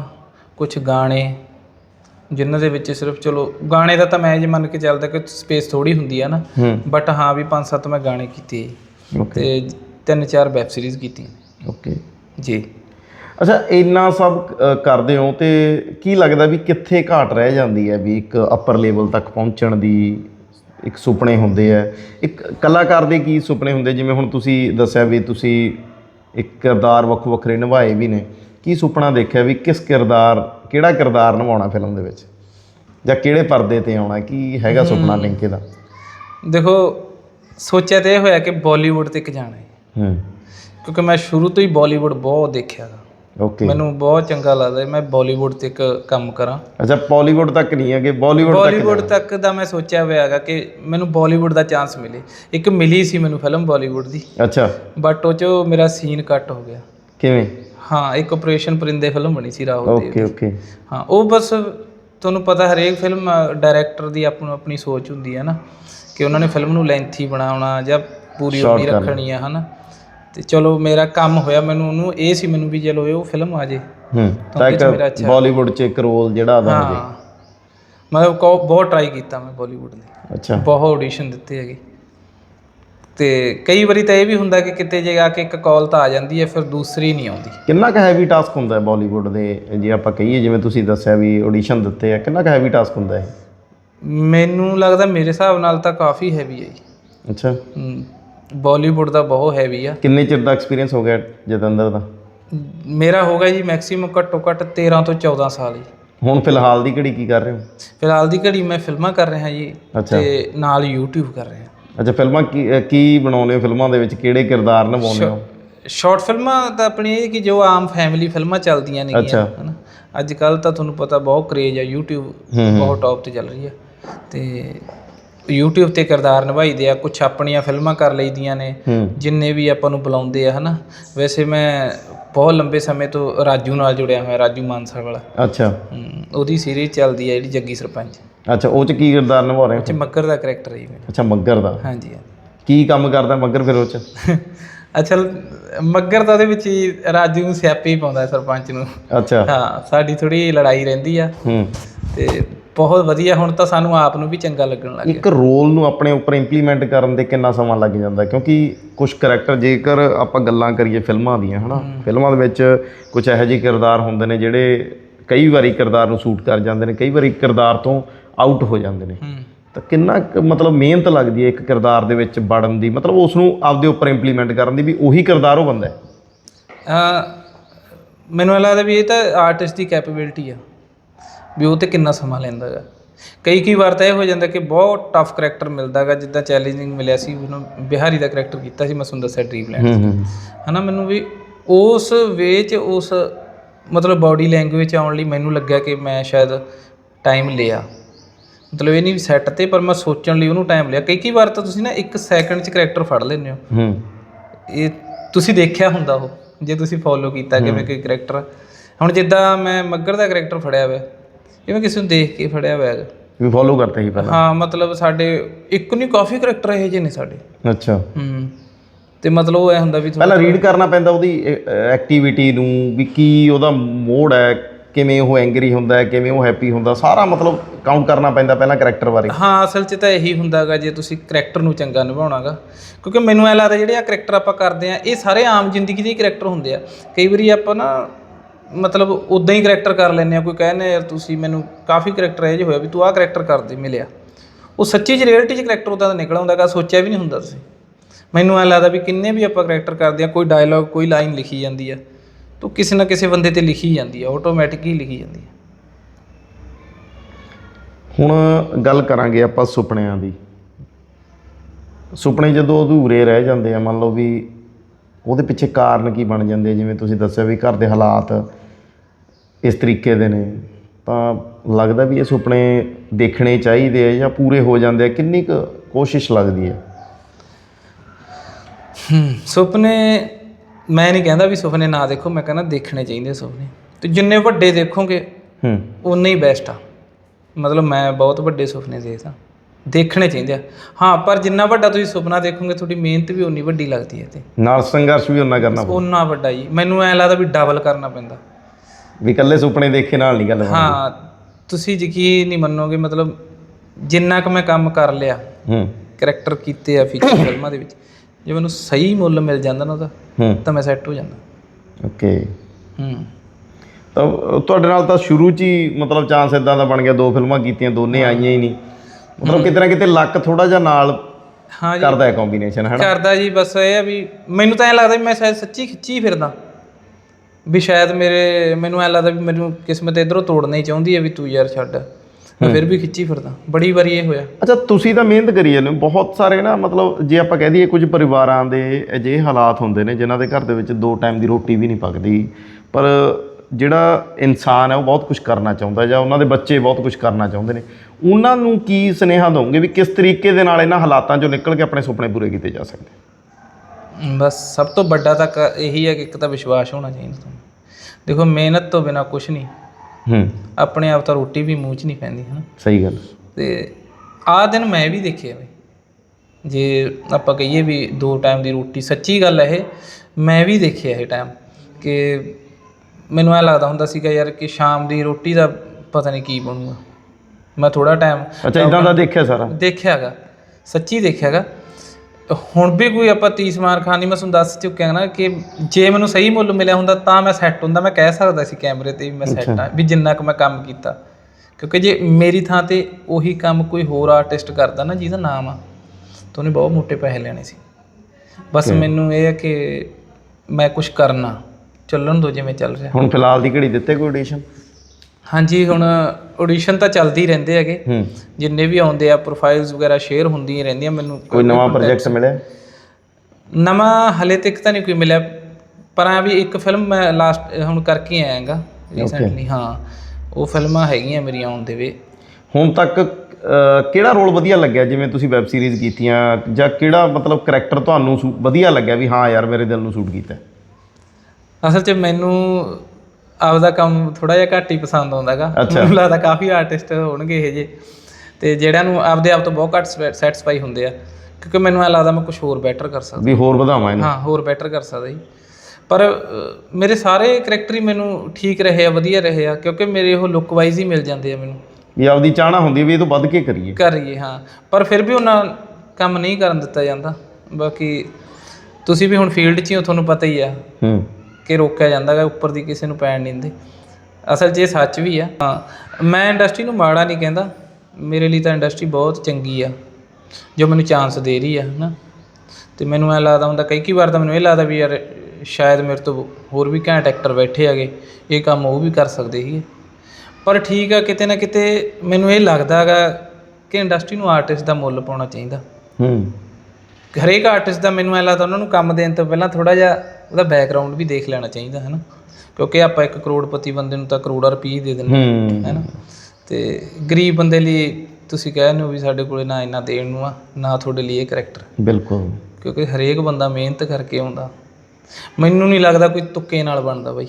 ਕੁਝ ਗਾਣੇ ਜਿਨ੍ਹਾਂ ਦੇ ਵਿੱਚ ਸਿਰਫ ਚਲੋ ਗਾਣੇ ਦਾ ਤਾਂ ਮੈਂ ਜੇ ਮੰਨ ਕੇ ਚੱਲਦਾ ਕਿ ਸਪੇਸ ਥੋੜੀ ਹੁੰਦੀ ਆ ਨਾ ਬਟ ਹਾਂ ਵੀ 5-7 ਮੈਂ ਗਾਣੇ ਕੀਤੇ। ਤੇ ਤਿੰਨ ਚਾਰ ਵੈਬ ਸੀਰੀਜ਼ ਕੀਤੀਆਂ। ਓਕੇ ਜੀ। ਅੱਛਾ ਇੰਨਾ ਸਭ ਕਰਦੇ ਹੋ ਤੇ ਕੀ ਲੱਗਦਾ ਵੀ ਕਿੱਥੇ ਘਾਟ ਰਹਿ ਜਾਂਦੀ ਹੈ ਵੀ ਇੱਕ ਅਪਰ ਲੈਵਲ ਤੱਕ ਪਹੁੰਚਣ ਦੀ ਇੱਕ ਸੁਪਨੇ ਹੁੰਦੇ ਆ? ਇੱਕ ਕਲਾਕਾਰ ਦੇ ਕੀ ਸੁਪਨੇ ਹੁੰਦੇ? ਜਿਵੇਂ ਹੁਣ ਤੁਸੀਂ ਦੱਸਿਆ ਵੀ ਤੁਸੀਂ ਇੱਕ ਕਿਰਦਾਰ ਵੱਖ ਵੱਖਰੇ ਨਿਭਾਏ ਵੀ ਨੇ। ਕੀ ਸੁਪਨਾ ਦੇਖਿਆ ਵੀ ਕਿਸ ਕਿਰਦਾਰ ਕਿਹੜਾ ਕਿਰਦਾਰ ਨਿਭਾਉਣਾ ਫਿਲਮ ਦੇ ਵਿੱਚ? ਜਾਂ ਕਿਹੜੇ ਪਰਦੇ ਤੇ ਆਉਣਾ ਕੀ ਹੈਗਾ ਸੁਪਨਾ ਲਿੰਕੇ ਦਾ? ਦੇਖੋ ਸੋਚਿਆ ਤੇ ਇਹ ਹੋਇਆ ਕਿ ਬਾਲੀਵੁੱਡ ਤੱਕ ਜਾਣਾ ਹੈ। ਹੂੰ। ਕਿਉਂਕਿ ਮੈਂ ਸ਼ੁਰੂ ਤੋਂ ਹੀ ਬਾਲੀਵੁੱਡ ਬਹੁਤ ਦੇਖਿਆ ਓਕੇ। ਮੈਨੂੰ ਬਹੁਤ ਚੰਗਾ ਲੱਗਦਾ ਮੈਂ ਬਾਲੀਵੁੱਡ ਤੱਕ ਕੰਮ ਕਰਾਂ। ਅੱਛਾ ਬਾਲੀਵੁੱਡ ਤੱਕ ਨਹੀਂ ਹੈਗੇ ਬਾਲੀਵੁੱਡ ਤੱਕ ਬਾਲੀਵੁੱਡ ਤੱਕ ਦਾ ਮੈਂ ਸੋਚਿਆ ਹੋਇਆ ਹੈਗਾ ਕਿ ਮੈਨੂੰ ਬਾਲੀਵੁੱਡ ਦਾ ਚਾਂਸ ਮਿਲੇ। ਇੱਕ ਮਿਲੀ ਸੀ ਮੈਨੂੰ ਫਿਲਮ ਬਾਲੀਵੁੱਡ ਦੀ। ਅੱਛਾ। ਬਟ ਉਹ 'ਚ ਮੇਰਾ ਸੀਨ ਕੱਟ ਹੋ ਗਿਆ। ਕਿਵੇਂ? ਹਾਂ ਇੱਕ ਆਪਰੇਸ਼ਨ ਪਰਿੰਦੇ ਫਿਲਮ ਬਣੀ ਸੀ ਰਾਹੁਲ ਦੇਵ ਓਕੇ ਓਕੇ ਹਾਂ ਉਹ ਬਸ ਤੁਹਾਨੂੰ ਪਤਾ ਹਰੇਕ ਫਿਲਮ ਡਾਇਰੈਕਟਰ ਦੀ ਆਪਣੀ ਆਪਣੀ ਸੋਚ ਹੁੰਦੀ ਹੈ ਨਾ ਕਿ ਉਹਨਾਂ ਨੇ ਫਿਲਮ ਨੂੰ ਲੈਂਥੀ ਬਣਾਉਣਾ ਜਾਂ ਪੂਰੀ ਕਰਨਾ। ਰੱਖਣੀ ਆ ਹਨਾ। ਤੇ ਚਲੋ ਮੇਰਾ ਕੰਮ ਹੋਇਆ ਮੈਨੂੰ ਉਹਨੂੰ ਇਹ ਸੀ ਮੈਨੂੰ ਵੀ ਚਲੋ ਇਹ ਉਹ ਫਿਲਮ ਆ ਜੇ। ਹੂੰ ਤਾਂ ਇੱਕ ਬਾਲੀਵੁੱਡ 'ਚ ਇੱਕ ਰੋਲ ਜਿਹੜਾ ਹੋ। ਹਾਂ ਮਤਲਬ ਬਹੁਤ ਟਰਾਈ ਕੀਤਾ ਮੈਂ ਬਾਲੀਵੁੱਡ ਲਈ ਅੱਛਾ। ਬਹੁਤ ਆਡੀਸ਼ਨ ਦਿੱਤੇ ਹੈਗੇ। ਤੇ ਕਈ ਵਾਰੀ ਤਾਂ ਇਹ ਵੀ ਹੁੰਦਾ ਕਿ ਕਿਤੇ ਜੇ ਆ ਕੇ ਇੱਕ ਕਾਲ ਤਾਂ ਆ ਜਾਂਦੀ ਹੈ ਫਿਰ ਦੂਸਰੀ ਨਹੀਂ ਆਉਂਦੀ। ਕਿੰਨਾ ਕੁ ਹੈਵੀ ਟਾਸਕ ਹੁੰਦਾ ਹੈ ਬਾਲੀਵੁੱਡ ਦੇ ਜੇ ਆਪਾਂ ਕਹੀਏ ਜਿਵੇਂ ਤੁਸੀਂ ਦੱਸਿਆ ਵੀ ਆਡੀਸ਼ਨ ਦਿੱਤੇ ਆ ਕਿੰਨਾ ਕੁ ਹੈਵੀ ਟਾਸਕ ਹੁੰਦਾ ਹੈ ਮੈਨੂੰ ਲੱਗਦਾ ਮੇਰੇ ਹਿਸਾਬ ਨਾਲ ਤਾਂ ਕਾਫੀ ਹੈਵੀ ਹੈ ਜੀ। ਅੱਛਾ। ਬਾਲੀਵੁੱਡ ਦਾ ਬਹੁਤ ਹੈਵੀ ਆ। ਕਿੰਨੇ ਚਿਰ ਦਾ ਐਕਸਪੀਰੀਅੰਸ ਹੋ ਗਿਆ ਜਤਿੰਦਰ ਦਾ? ਮੇਰਾ ਹੋ ਗਿਆ ਜੀ ਮੈਕਸਿਮਮ ਘੱਟੋ ਘੱਟ 13 ਤੋਂ 14 ਸਾਲ ਹੀ ਹੁਣ ਫਿਲਹਾਲ ਦੀ ਘੜੀ ਕੀ ਕਰ ਰਹੇ ਹੋ? ਫਿਲਹਾਲ ਦੀ ਘੜੀ ਮੈਂ ਫਿਲਮਾਂ ਕਰ ਰਿਹਾ ਜੀ ਅੱਛਾ। ਤੇ ਨਾਲ YouTube ਕਰ ਰਿਹਾ। ਅੱਛਾ ਫਿਲਮਾਂ ਕੀ ਬਣਾਉਂਦੇ ਹੋ? ਫਿਲਮਾਂ ਦੇ ਵਿੱਚ ਕਿਹੜੇ ਕਿਰਦਾਰ ਨਿਭਾਉਂਦੇ ਹੋ? ਸ਼ਾਰਟ ਫਿਲਮਾਂ ਤਾਂ ਆਪਣੀ ਇਹ ਕਿ ਜੋ ਆਮ ਫੈਮਿਲੀ ਫਿਲਮਾਂ ਚੱਲਦੀਆਂ ਅੱਛਾ। ਹਨਾ? ਅੱਜ ਕੱਲ ਤਾਂ ਤੁਹਾਨੂੰ ਪਤਾ ਬਹੁਤ ਕਰੇਜ ਆ YouTube ਹੂੰ ਹੂੰ। ਬਹੁਤ ਟੌਪ ਤੇ ਚੱਲ ਰਹੀ ਆ। ਤੇ YouTube ਤੇ ਕਿਰਦਾਰ ਨਿਭਾਈਦੇ ਆ ਕੁਝ ਆਪਣੀਆਂ ਫਿਲਮਾਂ ਕਰ ਲਈਦੀਆਂ ਨੇ ਹੂੰ। ਜਿੰਨੇ ਵੀ ਆਪਾਂ ਨੂੰ ਬੁਲਾਉਂਦੇ ਆ ਹਨਾ? ਵੈਸੇ ਮੈਂ ਬਹੁਤ ਲੰਬੇ ਸਮੇਂ ਤੋਂ ਰਾਜੂ ਨਾਲ ਜੁੜਿਆ ਹੋਇਆ ਰਾਜੂ ਮਾਨਸਾ ਵਾਲਾ। ਅੱਛਾ। ਉਹਦੀ ਸੀਰੀਜ਼ ਚੱਲਦੀ ਹੈ ਜਿਹੜੀ ਜੱਗੀ ਸਰਪੰਚ। ਅੱਛਾ ਉਹ ਚ ਕੀ ਕਿਰਦਾਰ ਨਿਭਾ ਰਹੇ ਚ ਹੋ ਮੱਗਰ ਦਾ ਕਰੈਕਟਰ ਹੈ ਜੀ ਮੇਰਾ। ਅੱਛਾ ਮੱਗਰ ਦਾ? ਹਾਂਜੀ ਹਾਂਜੀ। ਕੀ ਕੰਮ ਕਰਦਾ ਮੱਗਰ ਫਿਰ ਉਹ ਚ? ਅੱਛਾ ਮੱਗਰ ਤਾਂ ਉਹਦੇ ਵਿੱਚ ਹੀ ਰਾਜੂ ਨੂੰ ਸਿਆਪੇ ਹੀ ਪਾਉਂਦਾ ਸਰਪੰਚ ਨੂੰ। ਅੱਛਾ। ਹਾਂ ਸਾਡੀ ਥੋੜੀ ਲੜਾਈ ਰਹਿੰਦੀ ਆ। ਹੂੰ। ਤੇ ਬਹੁਤ ਵਧੀਆ ਹੁਣ ਤਾਂ ਸਾਨੂੰ ਆਪ ਨੂੰ ਵੀ ਚੰਗਾ ਲੱਗਣ ਲੱਗ ਗਿਆ। ਇੱਕ ਰੋਲ ਨੂੰ ਆਪਣੇ ਉੱਪਰ ਇੰਪਲੀਮੈਂਟ ਕਰਨ ਦੇ ਕਿੰਨਾ ਸਮਾਂ ਲੱਗ ਜਾਂਦਾ ਕਿਉਂਕਿ ਕੁਝ ਕਰੈਕਟਰ ਜੇਕਰ ਆਪਾਂ ਗੱਲਾਂ ਕਰੀਏ ਫਿਲਮਾਂ ਦੀਆਂ ਹਨਾ? ਫਿਲਮਾਂ ਦੇ ਵਿੱਚ ਕੁਝ ਇਹੋ ਜਿਹੇ ਕਿਰਦਾਰ ਹੁੰਦੇ ਨੇ ਜਿਹੜੇ ਕਈ ਵਾਰੀ ਕਿਰਦਾਰ ਨੂੰ ਸੂਟ ਕਰ ਜਾਂਦੇ ਨੇ ਕਈ ਵਾਰੀ ਕਿਰਦਾਰ ਤੋਂ ਆਊਟ ਹੋ ਜਾਂਦੇ ਨੇ। ਹੂੰ। ਤਾਂ ਕਿੰਨਾ ਮਤਲਬ ਮਿਹਨਤ ਲੱਗਦੀ ਹੈ ਇੱਕ ਕਿਰਦਾਰ ਦੇ ਵਿੱਚ ਵੜਨ ਦੀ? ਮਤਲਬ ਉਸ ਨੂੰ ਆਪਦੇ ਉੱਪਰ ਇੰਪਲੀਮੈਂਟ ਕਰਨ ਦੀ ਵੀ ਉਹੀ ਕਿਰਦਾਰ ਉਹ ਬੰਦਾ ਹੈ। ਮੈਨੂੰ ਲੱਗਦਾ ਵੀ ਇਹ ਤਾਂ ਆਰਟਿਸਟ ਦੀ ਕੈਪੇਬਿਲਿਟੀ ਆ। ਵੀ ਉਹ ਤੇ ਕਿੰਨਾ ਸਮਾਂ ਲੈਂਦਾ ਗਾ। ਕਈ ਕਈ ਵਾਰ ਤਾਂ ਇਹ ਹੋ ਜਾਂਦਾ ਕਿ ਬਹੁਤ ਟਫ ਕਰੈਕਟਰ ਮਿਲਦਾ ਗਾ ਜਿੱਦਾਂ ਚੈਲੰਜਿੰਗ ਮਿਲਿਆ ਸੀ ਉਹਨੂੰ ਬਿਹਾਰੀ ਦਾ ਕਰੈਕਟਰ ਕੀਤਾ ਸੀ ਮੈਂ ਤੁਹਾਨੂੰ ਦੱਸਿਆ ਡ੍ਰੀਮਲੈਂਡ ਹੂੰ ਹੂੰ। ਹਨਾ ਮੈਨੂੰ ਵੀ ਉਸ ਵੇ ਚ ਉਸ ਮਤਲਬ ਬਾਡੀ ਲੈਂਗੁਏਜ ਆਉਣ ਲਈ ਮੈਨੂੰ ਲੱਗਿਆ ਕਿ ਮੈਂ ਸ਼ਾਇਦ ਟਾਈਮ ਲਿਆ। ਮਤਲਬ ਇਹ ਨਹੀਂ ਸੈੱਟ ਤੇ ਪਰ ਮੈਂ ਸੋਚਣ ਲਈ ਉਹਨੂੰ ਟਾਈਮ ਲਿਆ। ਕਈ ਕਈ ਵਾਰ ਤਾਂ ਤੁਸੀਂ ਨਾ ਇੱਕ ਸੈਕਿੰਡ ਚ ਕਰੈਕਟਰ ਫੜ ਲੈਂਦੇ ਹੋ। ਹੂੰ। ਇਹ ਤੁਸੀਂ ਦੇਖਿਆ ਹੁੰਦਾ ਉਹ ਜੇ ਤੁਸੀਂ ਫੋਲੋ ਕੀਤਾ ਕਿਵੇਂ ਕੋਈ ਕਰੈਕਟਰ ਹੁਣ ਜਿੱਦਾਂ ਮੈਂ ਮੱਗਰ ਦਾ ਕਰੈਕਟਰ ਫੜਿਆ ਹੋਇਆ ਇਹ ਮੈਂ ਕਿਸੇ ਨੂੰ ਦੇਖ ਕੇ ਫੜਿਆ ਹੋਇਆ ਹੈਗਾ ਵੀ ਫੋਲੋ ਕਰਤੇ ਸੀ ਪਹਿਲਾਂ? ਹਾਂ ਮਤਲਬ ਸਾਡੇ ਇੱਕ ਨਹੀਂ ਕਾਫੀ ਕਰੈਕਟਰ ਇਹੋ ਜਿਹੇ ਨੇ ਸਾਡੇ। ਅੱਛਾ। ਹੂੰ। ਤੇ ਮਤਲਬ ਉਹ ਐ ਹੁੰਦਾ ਵੀ ਪਹਿਲਾਂ ਰੀਡ ਕਰਨਾ ਪੈਂਦਾ ਉਹਦੀ ਐਕਟੀਵਿਟੀ ਨੂੰ ਵੀ ਕੀ ਉਹਦਾ ਮੋਡ ਹੈ ਕਿਵੇਂ ਉਹ ਐਂਗਰੀ ਹੁੰਦਾ ਹੈ, ਕਿਵੇਂ ਉਹ ਹੈਪੀ ਹੁੰਦਾ, ਸਾਰਾ ਮਤਲਬ ਕਾਊਂਟ ਕਰਨਾ ਪੈਂਦਾ ਪਹਿਲਾਂ ਕੈਰੈਕਟਰ ਬਾਰੇ। ਹਾਂ, ਅਸਲ 'ਚ ਤਾਂ ਇਹੀ ਹੁੰਦਾਗਾ ਜੇ ਤੁਸੀਂ ਕਰੈਕਟਰ ਨੂੰ ਚੰਗਾ ਨਿਭਾਉਣਾਗਾ। ਕਿਉਂਕਿ ਮੈਨੂੰ ਐ ਲੱਗਦਾ ਜਿਹੜੇ ਆ ਕਰੈਕਟਰ ਆਪਾਂ ਕਰਦੇ ਆ ਇਹ ਸਾਰੇ ਆਮ ਜ਼ਿੰਦਗੀ ਦੇ ਹੀ ਕਰੈਕਟਰ ਹੁੰਦੇ ਆ। ਕਈ ਵਾਰੀ ਆਪਾਂ ਨਾ ਮਤਲਬ ਉਦਾਂ ਹੀ ਕਰੈਕਟਰ ਕਰ ਲੈਂਦੇ ਆ ਕੋਈ ਕਹਿੰਦੇ ਯਾਰ ਤੁਸੀਂ ਮੈਨੂੰ ਕਾਫੀ ਕਰੈਕਟਰ ਇਹ ਜਿਹੇ ਹੋਇਆ ਵੀ ਤੂੰ ਆਹ ਕਰੈਕਟਰ ਕਰਦੇ ਮਿਲਿਆ। ਉਹ ਸੱਚੀ ਚ ਰਿਐਲਿਟੀ ਚ ਕਰੈਕਟਰ ਉਦਾਂ ਦਾ ਨਿਕਲ ਆਉਂਦਾਗਾ ਸੋਚਿਆ ਵੀ ਨਹੀਂ ਹੁੰਦਾ ਤੁਸੀਂ। ਮੈਨੂੰ ਐ ਲੱਗਦਾ ਵੀ ਕਿੰਨੇ ਵੀ ਆਪਾਂ ਕਰੈਕਟਰ ਕਰਦੇ ਆ ਕੋਈ ਡਾਇਲੌਗ ਕੋਈ ਲਾਈਨ ਲਿਖੀ ਜਾਂਦੀ ਆ। ਤੋ ਕਿਸੇ ਨਾ ਕਿਸੇ ਬੰਦੇ ਤੇ ਲਿਖੀ ਜਾਂਦੀ ਆ ਆਟੋਮੈਟਿਕ ਹੀ ਲਿਖੀ ਜਾਂਦੀ ਆ ਹੁਣ ਗੱਲ ਕਰਾਂਗੇ ਆਪਾਂ ਸੁਪਨਿਆਂ ਦੀ ਸੁਪਨੇ ਜਦੋਂ ਅਧੂਰੇ ਰਹਿ ਜਾਂਦੇ ਆ ਮੰਨ ਲਓ ਵੀ ਉਹਦੇ ਪਿੱਛੇ ਕਾਰਨ ਕੀ ਬਣ ਜਾਂਦੇ ਆ? ਜਿਵੇਂ ਤੁਸੀਂ ਦੱਸਿਆ ਵੀ ਘਰ ਦੇ ਹਾਲਾਤ ਇਸ ਤਰੀਕੇ ਦੇ ਨੇ ਤਾਂ ਲੱਗਦਾ ਵੀ ਇਹ ਸੁਪਨੇ ਦੇਖਣੇ ਚਾਹੀਦੇ ਆ ਜਾਂ ਪੂਰੇ ਹੋ ਜਾਂਦੇ ਆ ਕਿੰਨੀ ਕੁ ਕੋਸ਼ਿਸ਼ ਲੱਗਦੀ ਹੈ ਹੂੰ ਸੁਪਨੇ ਮੈਂ ਨਹੀਂ ਕਹਿੰਦਾ ਵੀ ਸੁਪਨੇ ਨਾ ਦੇਖੋ ਮੈਂ ਕਹਿੰਦਾ ਦੇਖਣੇ ਚਾਹੀਦੇ ਸੁਪਨੇ। ਤੇ ਜਿੰਨੇ ਵੱਡੇ ਦੇਖੋਗੇ ਹੂੰ। ਉਨੇ ਹੀ ਬੈਸਟ ਆ। ਮਤਲਬ ਮੈਂ ਬਹੁਤ ਵੱਡੇ ਸੁਪਨੇ ਦੇਖਦਾ ਦੇਖਣੇ ਚਾਹੀਦੇ ਆ। ਹਾਂ ਪਰ ਜਿੰਨਾ ਵੱਡਾ ਤੁਸੀਂ ਸੁਪਨਾ ਦੇਖੋਗੇ ਤੁਹਾਡੀ ਮਿਹਨਤ ਵੀ ਉਨੀ ਵੱਡੀ ਲੱਗਦੀ ਹੈ ਤੇ ਨਾਲ ਸੰਘਰਸ਼ ਵੀ ਉਹਨਾਂ ਕਰਨਾ ਪਊ। ਉਨਾ ਵੱਡਾ ਜੀ। ਮੈਨੂੰ ਐ ਲੱਗਦਾ ਵੀ ਡਬਲ ਕਰਨਾ ਪੈਂਦਾ। ਵੀ ਇਕੱਲੇ ਸੁਪਨੇ ਦੇਖੇ ਨਾਲ ਨਹੀਂ ਗੱਲ ਬਣਦੀ। ਹਾਂ ਤੁਸੀਂ ਯਕੀਨ ਨਹੀਂ ਮੰਨੋਗੇ ਮਤਲਬ ਜਿੰਨਾ ਕੁ ਮੈਂ ਕੰਮ ਕਰ ਲਿਆ ਹੂੰ। ਕਰੈਕਟਰ ਕੀਤੇ ਆ ਫੀਚਰ ਫਿਲਮਾਂ ਦੇ ਵਿੱਚ ਜੇ ਮੈਨੂੰ ਸਹੀ ਮੁੱਲ ਮਿਲ ਜਾਂਦਾ ਨਾ ਉਹਦਾ ਤਾਂ ਮੈਂ ਸੈੱਟ ਹੋ ਜਾਂਦਾ। ਓਕੇ। ਹੂੰ। ਤਾਂ ਤੁਹਾਡੇ ਨਾਲ ਤਾਂ ਸ਼ੁਰੂ 'ਚ ਹੀ ਮਤਲਬ ਚਾਂਸ ਇਦਾਂ ਦਾ ਬਣ ਗਿਆ ਦੋ ਫਿਲਮਾਂ ਕੀਤੀਆਂ ਦੋਨੇ ਆਈਆਂ ਹੀ ਨਹੀਂ। ਮਤਲਬ ਕਿਤੇ ਨਾ ਕਿਤੇ ਲੱਕ ਥੋੜਾ ਜਿਹਾ ਨਾਲ ਹਾਂ ਜੀ। ਕਰਦਾ ਹੈ ਕੰਬੀਨੇਸ਼ਨ ਹੈ ਨਾ ਕਰਦਾ ਜੀ ਬਸ ਇਹ ਆ ਵੀ ਮੈਨੂੰ ਤਾਂ ਐ ਲੱਗਦਾ ਵੀ ਮੈਂ ਸ਼ਾਇਦ ਸੱਚੀ ਖਿੱਚੀ ਫਿਰਦਾ। ਵੀ ਸ਼ਾਇਦ ਮੇਰੇ ਮੈਨੂੰ ਐ ਲੱਗਦਾ ਵੀ ਮੈਨੂੰ ਕਿਸਮਤ ਇਧਰੋਂ ਤੋੜਨਾ ਹੀ ਚਾਹੁੰਦੀ ਹੈ ਵੀ ਤੂੰ ਯਾਰ ਛੱਡ। ਮੈਂ ਫਿਰ ਵੀ ਖਿੱਚੀ ਫਿਰਦਾ। ਬੜੀ ਵਾਰੀ ਇਹ ਹੋਇਆ। ਅੱਛਾ ਤੁਸੀਂ ਤਾਂ ਮਿਹਨਤ ਕਰੀ ਜਾਂਦੇ ਹੋ। ਬਹੁਤ ਸਾਰੇ ਨਾ ਮਤਲਬ ਜੇ ਆਪਾਂ ਕਹਿ ਦਈਏ ਕੁਝ ਪਰਿਵਾਰਾਂ ਦੇ ਅਜਿਹੇ ਹਾਲਾਤ ਹੁੰਦੇ ਨੇ ਜਿਨ੍ਹਾਂ ਦੇ ਘਰ ਦੇ ਵਿੱਚ ਦੋ ਟਾਈਮ ਦੀ ਰੋਟੀ ਵੀ ਨਹੀਂ ਪੱਕਦੀ ਪਰ ਜਿਹੜਾ ਇਨਸਾਨ ਹੈ ਉਹ ਬਹੁਤ ਕੁਝ ਕਰਨਾ ਚਾਹੁੰਦਾ ਜਾਂ ਉਹਨਾਂ ਦੇ ਬੱਚੇ ਬਹੁਤ ਕੁਝ ਕਰਨਾ ਚਾਹੁੰਦੇ ਨੇ। ਉਹਨਾਂ ਨੂੰ ਕੀ ਸੁਨੇਹਾ ਦੋਗੇ ਵੀ ਕਿਸ ਤਰੀਕੇ ਦੇ ਨਾਲ ਇਹਨਾਂ ਹਾਲਾਤਾਂ ਚੋਂ ਨਿਕਲ ਕੇ ਆਪਣੇ ਸੁਪਨੇ ਪੂਰੇ ਕੀਤੇ ਜਾ ਸਕਦੇ ਬਸ ਸਭ ਤੋਂ ਵੱਡਾ ਤਾਂ ਇਹੀ ਹੈ ਕਿ ਇੱਕ ਤਾਂ ਵਿਸ਼ਵਾਸ ਹੋਣਾ ਚਾਹੀਦਾ ਤੁਹਾਨੂੰ। ਦੇਖੋ ਮਿਹਨਤ ਤੋਂ ਬਿਨਾ ਕੁਝ ਨਹੀਂ। ਹੂੰ। ਆਪਣੇ ਆਪ ਤਾਂ ਰੋਟੀ ਵੀ ਮੂੰਹ 'ਚ ਨਹੀਂ ਪੈਂਦੀ ਹਨਾ। ਸਹੀ ਗੱਲ। ਤੇ ਆਹ ਦਿਨ ਮੈਂ ਵੀ ਦੇਖਿਆ ਬਈ ਜੇ ਆਪਾਂ ਕਹੀਏ ਵੀ ਦੋ ਟਾਈਮ ਦੀ ਰੋਟੀ ਸੱਚੀ ਗੱਲ ਹੈ ਇਹ ਮੈਂ ਵੀ ਦੇਖਿਆ ਇਹ ਟਾਈਮ ਕਿ ਮੈਨੂੰ ਐ ਲੱਗਦਾ ਹੁੰਦਾ ਸੀਗਾ ਯਾਰ ਕਿ ਸ਼ਾਮ ਦੀ ਰੋਟੀ ਦਾ ਪਤਾ ਨਹੀਂ ਕੀ ਬਣੂਗਾ। ਮੈਂ ਥੋੜਾ ਟਾਈਮ ਅੱਛਾ ਇਦਾਂ ਦਾ ਦੇਖਿਆ ਸਾਰਾ? ਦੇਖਿਆਗਾ ਸੱਚੀ ਦੇਖਿਆਗਾ ਹੁਣ ਵੀ ਕੋਈ ਆਪਾਂ ਤੀਸ ਮਾਰ ਖਾਣੀ ਮੈਂ ਤੁਹਾਨੂੰ ਦੱਸ ਚੁੱਕਿਆ ਨਾ ਕਿ ਜੇ ਮੈਨੂੰ ਸਹੀ ਮੁੱਲ ਮਿਲਿਆ ਹੁੰਦਾ ਤਾਂ ਮੈਂ ਸੈੱਟ ਹੁੰਦਾ ਮੈਂ ਕਹਿ ਸਕਦਾ ਸੀ ਕੈਮਰੇ ਤੇ ਵੀ ਮੈਂ ਸੈੱਟ ਆ ਵੀ ਜਿੰਨਾ ਕੁ ਮੈਂ ਕੰਮ ਕੀਤਾ। ਕਿਉਂਕਿ ਜੇ ਮੇਰੀ ਥਾਂ ਤੇ ਉਹੀ ਕੰਮ ਕੋਈ ਹੋਰ ਆਰਟਿਸਟ ਕਰਦਾ ਨਾ ਜਿਹਦਾ ਨਾਮ ਆ ਤਾਂ ਉਹਨੇ ਬਹੁਤ ਮੋਟੇ ਪੈਸੇ ਲੈਣੇ ਸੀ। ਬਸ ਮੈਨੂੰ ਇਹ ਹੈ ਕਿ ਮੈਂ ਕੁਝ ਕਰਨਾ ਚੱਲਣ ਦੋ ਜਿਵੇਂ ਚੱਲ ਰਿਹਾ। ਹੁਣ ਫਿਲਹਾਲ ਦੀ ਘੜੀ ਦਿੱਤੇ ਕੋਈ ਆਡੀਸ਼ਨ ਹਾਂਜੀ ਹੁਣ ਆਡੀਸ਼ਨ ਤਾਂ ਚੱਲਦੇ ਰਹਿੰਦੇ ਹੈਗੇ। ਹੂੰ। ਜਿੰਨੇ ਵੀ ਆਉਂਦੇ ਆ ਪ੍ਰੋਫਾਈਲਸ ਵਗੈਰਾ ਸ਼ੇਅਰ ਹੁੰਦੀਆਂ ਰਹਿੰਦੀਆਂ ਮੈਨੂੰ ਕੋਈ ਨਵਾਂ ਪ੍ਰੋਜੈਕਟ ਮਿਲਿਆ? ਨਵਾਂ ਹਲੇ ਤੱਕ ਤਾਂ ਨਹੀਂ ਕੋਈ ਮਿਲਿਆ ਪਰ ਆ ਵੀ ਇੱਕ ਫਿਲਮ ਮੈਂ ਲਾਸਟ ਹੁਣ ਕਰਕੇ ਆਇਆਗਾ ਰੀਸੈਂਟਲੀ ਹਾਂ। ਉਹ ਫਿਲਮਾਂ ਹੈਗੀਆਂ ਮੇਰੀਆਂ ਆਉਣ ਦੇ ਵੇ। ਹੁਣ ਤੱਕ ਕਿਹੜਾ ਰੋਲ ਵਧੀਆ ਲੱਗਿਆ? ਜਿਵੇਂ ਤੁਸੀਂ ਵੈਬ ਸੀਰੀਜ਼ ਕੀਤੀਆਂ ਜਾਂ ਕਿਹੜਾ ਮਤਲਬ ਕਰੈਕਟਰ ਤੁਹਾਨੂੰ ਵਧੀਆ ਲੱਗਿਆ ਵੀ ਹਾਂ ਯਾਰ ਮੇਰੇ ਦਿਲ ਨੂੰ ਸੂਟ ਕੀਤਾ? ਅਸਲ 'ਚ ਮੈਨੂੰ ਆਪਦਾ ਕੰਮ ਥੋੜਾ ਜਿਹਾ ਘੱਟ ਹੀ ਪਸੰਦ ਆਉਂਦਾਗਾ। ਮੈਨੂੰ ਲੱਗਦਾ ਕਾਫੀ ਆਰਟਿਸਟ ਹੋਣਗੇ ਇਹ ਜੇ। ਤੇ ਜਿਹੜਿਆਂ ਨੂੰ ਆਪਦੇ ਆਪ ਤੋਂ ਬਹੁਤ ਘੱਟ ਸੈਟੀਸਫਾਈ ਹੁੰਦੇ ਆ ਕਿਉਂਕਿ ਮੈਨੂੰ ਐ ਲੱਗਦਾ ਮੈਂ ਕੁਝ ਹੋਰ ਬੈਟਰ ਕਰ ਸਕਦਾ। ਵੀ ਹੋਰ ਵਧਾਵਾਂ ਇਹਨੂੰ। ਹਾਂ ਹੋਰ ਬੈਟਰ ਕਰ ਸਕਦਾ ਜੀ। ਪਰ ਮੇਰੇ ਸਾਰੇ ਕਰੈਕਟਰ ਹੀ ਮੈਨੂੰ ਠੀਕ ਰਹੇ ਆ ਵਧੀਆ ਰਹੇ ਆ ਕਿਉਂਕਿ ਮੇਰੇ ਉਹ ਲੁੱਕ ਵਾਈਜ਼ ਹੀ ਮਿਲ ਜਾਂਦੇ ਆ ਮੈਨੂੰ। ਵੀ ਆਪਦੀ ਚਾਹਨਾ ਹੁੰਦੀ ਵੀ ਇਹ ਤੋਂ ਵੱਧ ਕੇ ਕਰੀਏ। ਕਰ ਰਹੀਏ ਹਾਂ। ਪਰ ਫਿਰ ਵੀ ਉਹਨਾਂ ਕੰਮ ਨਹੀਂ ਕਰਨ ਦਿੱਤਾ ਜਾਂਦਾ। ਬਾਕੀ ਤੁਸੀਂ ਵੀ ਹੁਣ ਫੀਲਡ 'ਚ ਹੀ ਹੋ ਤੁਹਾਨੂੰ ਪਤਾ ਹੀ ਆ। ਹੂੰ। ਕਿ ਰੋਕਿਆ ਜਾਂਦਾ ਗਾ, ਉੱਪਰ ਦੀ ਕਿਸੇ ਨੂੰ ਪੈਣ ਨਹੀਂ ਦਿੰਦੇ। ਅਸਲ 'ਚ ਇਹ ਸੱਚ ਵੀ ਆ। ਹਾਂ, ਮੈਂ ਇੰਡਸਟਰੀ ਨੂੰ ਮਾੜਾ ਨਹੀਂ ਕਹਿੰਦਾ। ਮੇਰੇ ਲਈ ਤਾਂ ਇੰਡਸਟਰੀ ਬਹੁਤ ਚੰਗੀ ਆ। ਜੋ ਮੈਨੂੰ ਚਾਂਸ ਦੇ ਰਹੀ ਆ, ਹਨਾ। ਤੇ ਮੈਨੂੰ ਐ ਲੱਗਦਾ ਹੁੰਦਾ ਕਈ ਕਈ ਵਾਰ ਤਾਂ ਮੈਨੂੰ ਇਹ ਲੱਗਦਾ ਵੀ ਯਾਰ, ਸ਼ਾਇਦ ਮੇਰੇ ਤੋਂ ਹੋਰ ਵੀ ਘੈਂਟ ਐਕਟਰ ਬੈਠੇ ਹੈਗੇ। ਇਹ ਕੰਮ ਉਹ ਵੀ ਕਰ ਸਕਦੇ ਸੀਗੇ। ਪਰ ਠੀਕ ਆ, ਕਿਤੇ ਨਾ ਕਿਤੇ ਮੈਨੂੰ ਇਹ ਲੱਗਦਾ ਹੈਗਾ ਕਿ ਇੰਡਸਟਰੀ ਨੂੰ ਆਰਟਿਸਟ ਦਾ ਮੁੱਲ ਪਾਉਣਾ ਚਾਹੀਦਾ। ਹੂੰ। ਹਰੇਕ ਆਰਟਿਸਟ ਦਾ ਮੈਨੂੰ ਐ ਲੱਗਦਾ ਉਹਨਾਂ ਨੂੰ ਕੰਮ ਦੇਣ ਤੋਂ ਪਹਿਲਾਂ ਥੋੜਾ ਜਿਹਾ ਉਹਦਾ ਬੈਕਗ੍ਰਾਉਂਡ ਵੀ ਦੇਖ ਲੈਣਾ ਚਾਹੀਦਾ ਹੈ ਨਾ ਕਿਉਂਕਿ ਆਪਾਂ ਇੱਕ ਕਰੋੜਪਤੀ ਬੰਦੇ ਨੂੰ ਤਾਂ ਕਰੋੜਾਂ ਰੁਪਏ ਦੇ ਦਿੰਦੇ ਹੂੰ ਹੈ। ਨਾ ਤੇ ਗਰੀਬ ਬੰਦੇ ਲਈ ਤੁਸੀਂ ਕਹਿੰਦੇ ਹੋ ਵੀ ਸਾਡੇ ਕੋਲੇ ਨਾ ਇੰਨਾ ਦੇਣ ਨੂੰ ਆ ਨਾ ਤੁਹਾਡੇ ਲਈ ਇਹ ਕਰੈਕਟਰ ਬਿਲਕੁਲ। ਕਿਉਂਕਿ ਹਰੇਕ ਬੰਦਾ ਮਿਹਨਤ ਕਰਕੇ ਆਉਂਦਾ। ਮੈਨੂੰ ਨਹੀਂ ਲੱਗਦਾ ਕੋਈ ਤੁੱਕੇ ਨਾਲ ਬਣਦਾ ਬਾਈ।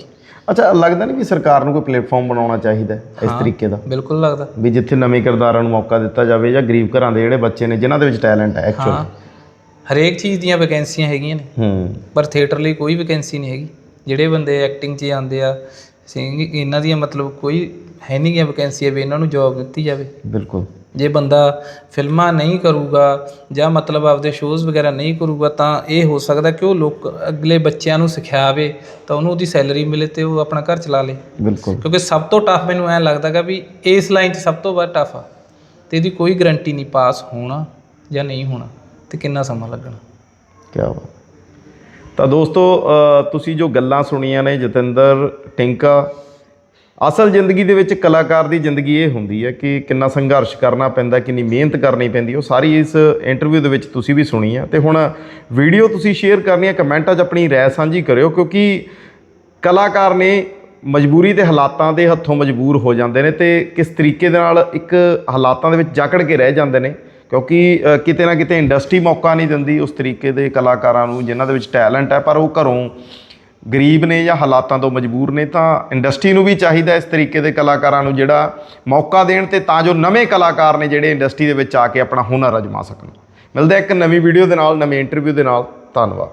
ਅੱਛਾ ਲੱਗਦਾ ਨਹੀਂ ਵੀ ਸਰਕਾਰ ਨੂੰ ਕੋਈ ਪਲੇਟਫਾਰਮ ਬਣਾਉਣਾ ਚਾਹੀਦਾ ਇਸ ਤਰੀਕੇ ਦਾ? ਬਿਲਕੁਲ ਲੱਗਦਾ। ਵੀ ਜਿੱਥੇ ਨਵੇਂ ਕਿਰਦਾਰਾਂ ਨੂੰ ਮੌਕਾ ਦਿੱਤਾ ਜਾਵੇ ਜਾਂ ਗਰੀਬ ਘਰਾਂ ਦੇ ਜਿਹੜੇ ਬੱਚੇ ਨੇ ਜਿਨ੍ਹਾਂ ਦੇ ਵਿੱਚ ਟੈਲੈਂਟ ਹਾਂ ਐਕਚੁਅਲ ਹਰੇਕ ਚੀਜ਼ ਦੀਆਂ ਵੈਕੈਂਸੀਆਂ ਹੈਗੀਆਂ ਨੇ। ਹੂੰ। ਪਰ ਥੀਏਟਰ ਲਈ ਕੋਈ ਵੈਕੈਂਸੀ ਨਹੀਂ ਹੈਗੀ। ਜਿਹੜੇ ਬੰਦੇ ਐਕਟਿੰਗ 'ਚ ਆਉਂਦੇ ਆ ਸਿੰਘ ਇਹਨਾਂ ਦੀਆਂ ਮਤਲਬ ਕੋਈ ਹੈ ਨਹੀਂ ਗਿਆ ਵੈਕੈਂਸੀ ਵੀ ਇਹਨਾਂ ਨੂੰ ਜੌਬ ਦਿੱਤੀ ਜਾਵੇ। ਬਿਲਕੁਲ। ਜੇ ਬੰਦਾ ਫਿਲਮਾਂ ਨਹੀਂ ਕਰੂਗਾ ਜਾਂ ਮਤਲਬ ਆਪਦੇ ਸ਼ੋਜ਼ ਵਗੈਰਾ ਨਹੀਂ ਕਰੂਗਾ ਤਾਂ ਇਹ ਹੋ ਸਕਦਾ ਕਿ ਉਹ ਲੋਕ ਅਗਲੇ ਬੱਚਿਆਂ ਨੂੰ ਸਿਖਾਵੇ ਤਾਂ ਉਹਨੂੰ ਉਹਦੀ ਸੈਲਰੀ ਮਿਲੇ ਤੇ ਉਹ ਆਪਣਾ ਘਰ ਚਲਾ ਲੇ। ਬਿਲਕੁਲ। ਕਿਉਂਕਿ ਸਭ ਤੋਂ ਟਫ ਮੈਨੂੰ ਐ ਲੱਗਦਾਗਾ ਵੀ ਇਸ ਲਾਈਨ 'ਚ ਸਭ ਤੋਂ ਵੱਧ ਟਫ ਆ। ਤੇ ਇਹਦੀ ਕੋਈ ਗਾਰੰਟੀ ਨਹੀਂ ਪਾਸ ਹੋਣਾ ਜਾਂ ਨਹੀਂ ਹੋਣਾ। ਤੇ ਕਿੰਨਾ ਸਮਾਂ ਲੱਗਣਾ? ਕਿਆ ਬਾਤ। ਤਾਂ ਦੋਸਤੋ ਤੁਸੀਂ ਜੋ ਗੱਲਾਂ ਸੁਣੀਆਂ ਨੇ ਜਤਿੰਦਰ, ਟਿੰਕਾ, ਅਸਲ ਜ਼ਿੰਦਗੀ ਦੇ ਵਿੱਚ ਕਲਾਕਾਰ ਦੀ ਜ਼ਿੰਦਗੀ ਇਹ ਹੁੰਦੀ ਹੈ ਕਿ ਕਿੰਨਾ ਸੰਘਰਸ਼ ਕਰਨਾ ਪੈਂਦਾ, ਕਿੰਨੀ ਮਿਹਨਤ ਕਰਨੀ ਪੈਂਦੀ ਉਹ ਸਾਰੀ ਇਸ ਇੰਟਰਵਿਊ ਦੇ ਵਿੱਚ ਤੁਸੀਂ ਵੀ ਸੁਣੀ ਆ। ਤੇ ਹੁਣ ਵੀਡੀਓ ਤੁਸੀਂ ਸ਼ੇਅਰ ਕਰਨੀ ਹੈ ਕਮੈਂਟਾਂ 'ਚ ਆਪਣੀ ਰਾਏ ਸਾਂਝੀ ਕਰਿਓ, ਕਿਉਂਕਿ ਕਲਾਕਾਰ ਨੇ ਮਜਬੂਰੀ ਤੇ ਹਾਲਾਤਾਂ ਦੇ ਹੱਥੋਂ ਮਜਬੂਰ ਹੋ ਜਾਂਦੇ ਨੇ ਤੇ ਕਿਸ ਤਰੀਕੇ ਦੇ ਨਾਲ ਇੱਕ ਹਾਲਾਤਾਂ ਦੇ ਵਿੱਚ ਜਕੜ ਕੇ ਰਹਿ ਜਾਂਦੇ ਨੇ। ਕਿਉਂਕਿ ਕਿਤੇ ਨਾ ਕਿਤੇ ਇੰਡਸਟਰੀ ਮੌਕਾ ਨਹੀਂ ਦਿੰਦੀ ਉਸ ਤਰੀਕੇ ਦੇ ਕਲਾਕਾਰਾਂ ਨੂੰ ਜਿਨ੍ਹਾਂ ਦੇ ਵਿੱਚ ਟੈਲੈਂਟ ਹੈ, ਪਰ ਉਹ ਘਰੋਂ ਗਰੀਬ ਨੇ ਜਾਂ ਹਾਲਾਤਾਂ ਤੋਂ ਮਜਬੂਰ ਨੇ, ਤਾਂ ਇੰਡਸਟਰੀ ਨੂੰ ਵੀ ਚਾਹੀਦਾ ਇਸ ਤਰੀਕੇ ਦੇ ਕਲਾਕਾਰਾਂ ਨੂੰ ਜਿਹੜਾ ਮੌਕਾ ਦੇਣ ਤੇ ਤਾਂ ਜੋ ਨਵੇਂ ਕਲਾਕਾਰ ਨੇ ਜਿਹੜੇ ਇੰਡਸਟਰੀ ਦੇ ਵਿੱਚ ਆ ਕੇ ਆਪਣਾ ਹੁਨਰ ਅਜਮਾ ਸਕਣ। ਮਿਲਦੇ ਇੱਕ ਨਵੀਂ ਵੀਡੀਓ ਦੇ ਨਾਲ, ਨਵੇਂ ਇੰਟਰਵਿਊ ਦੇ ਨਾਲ। ਧੰਨਵਾਦ।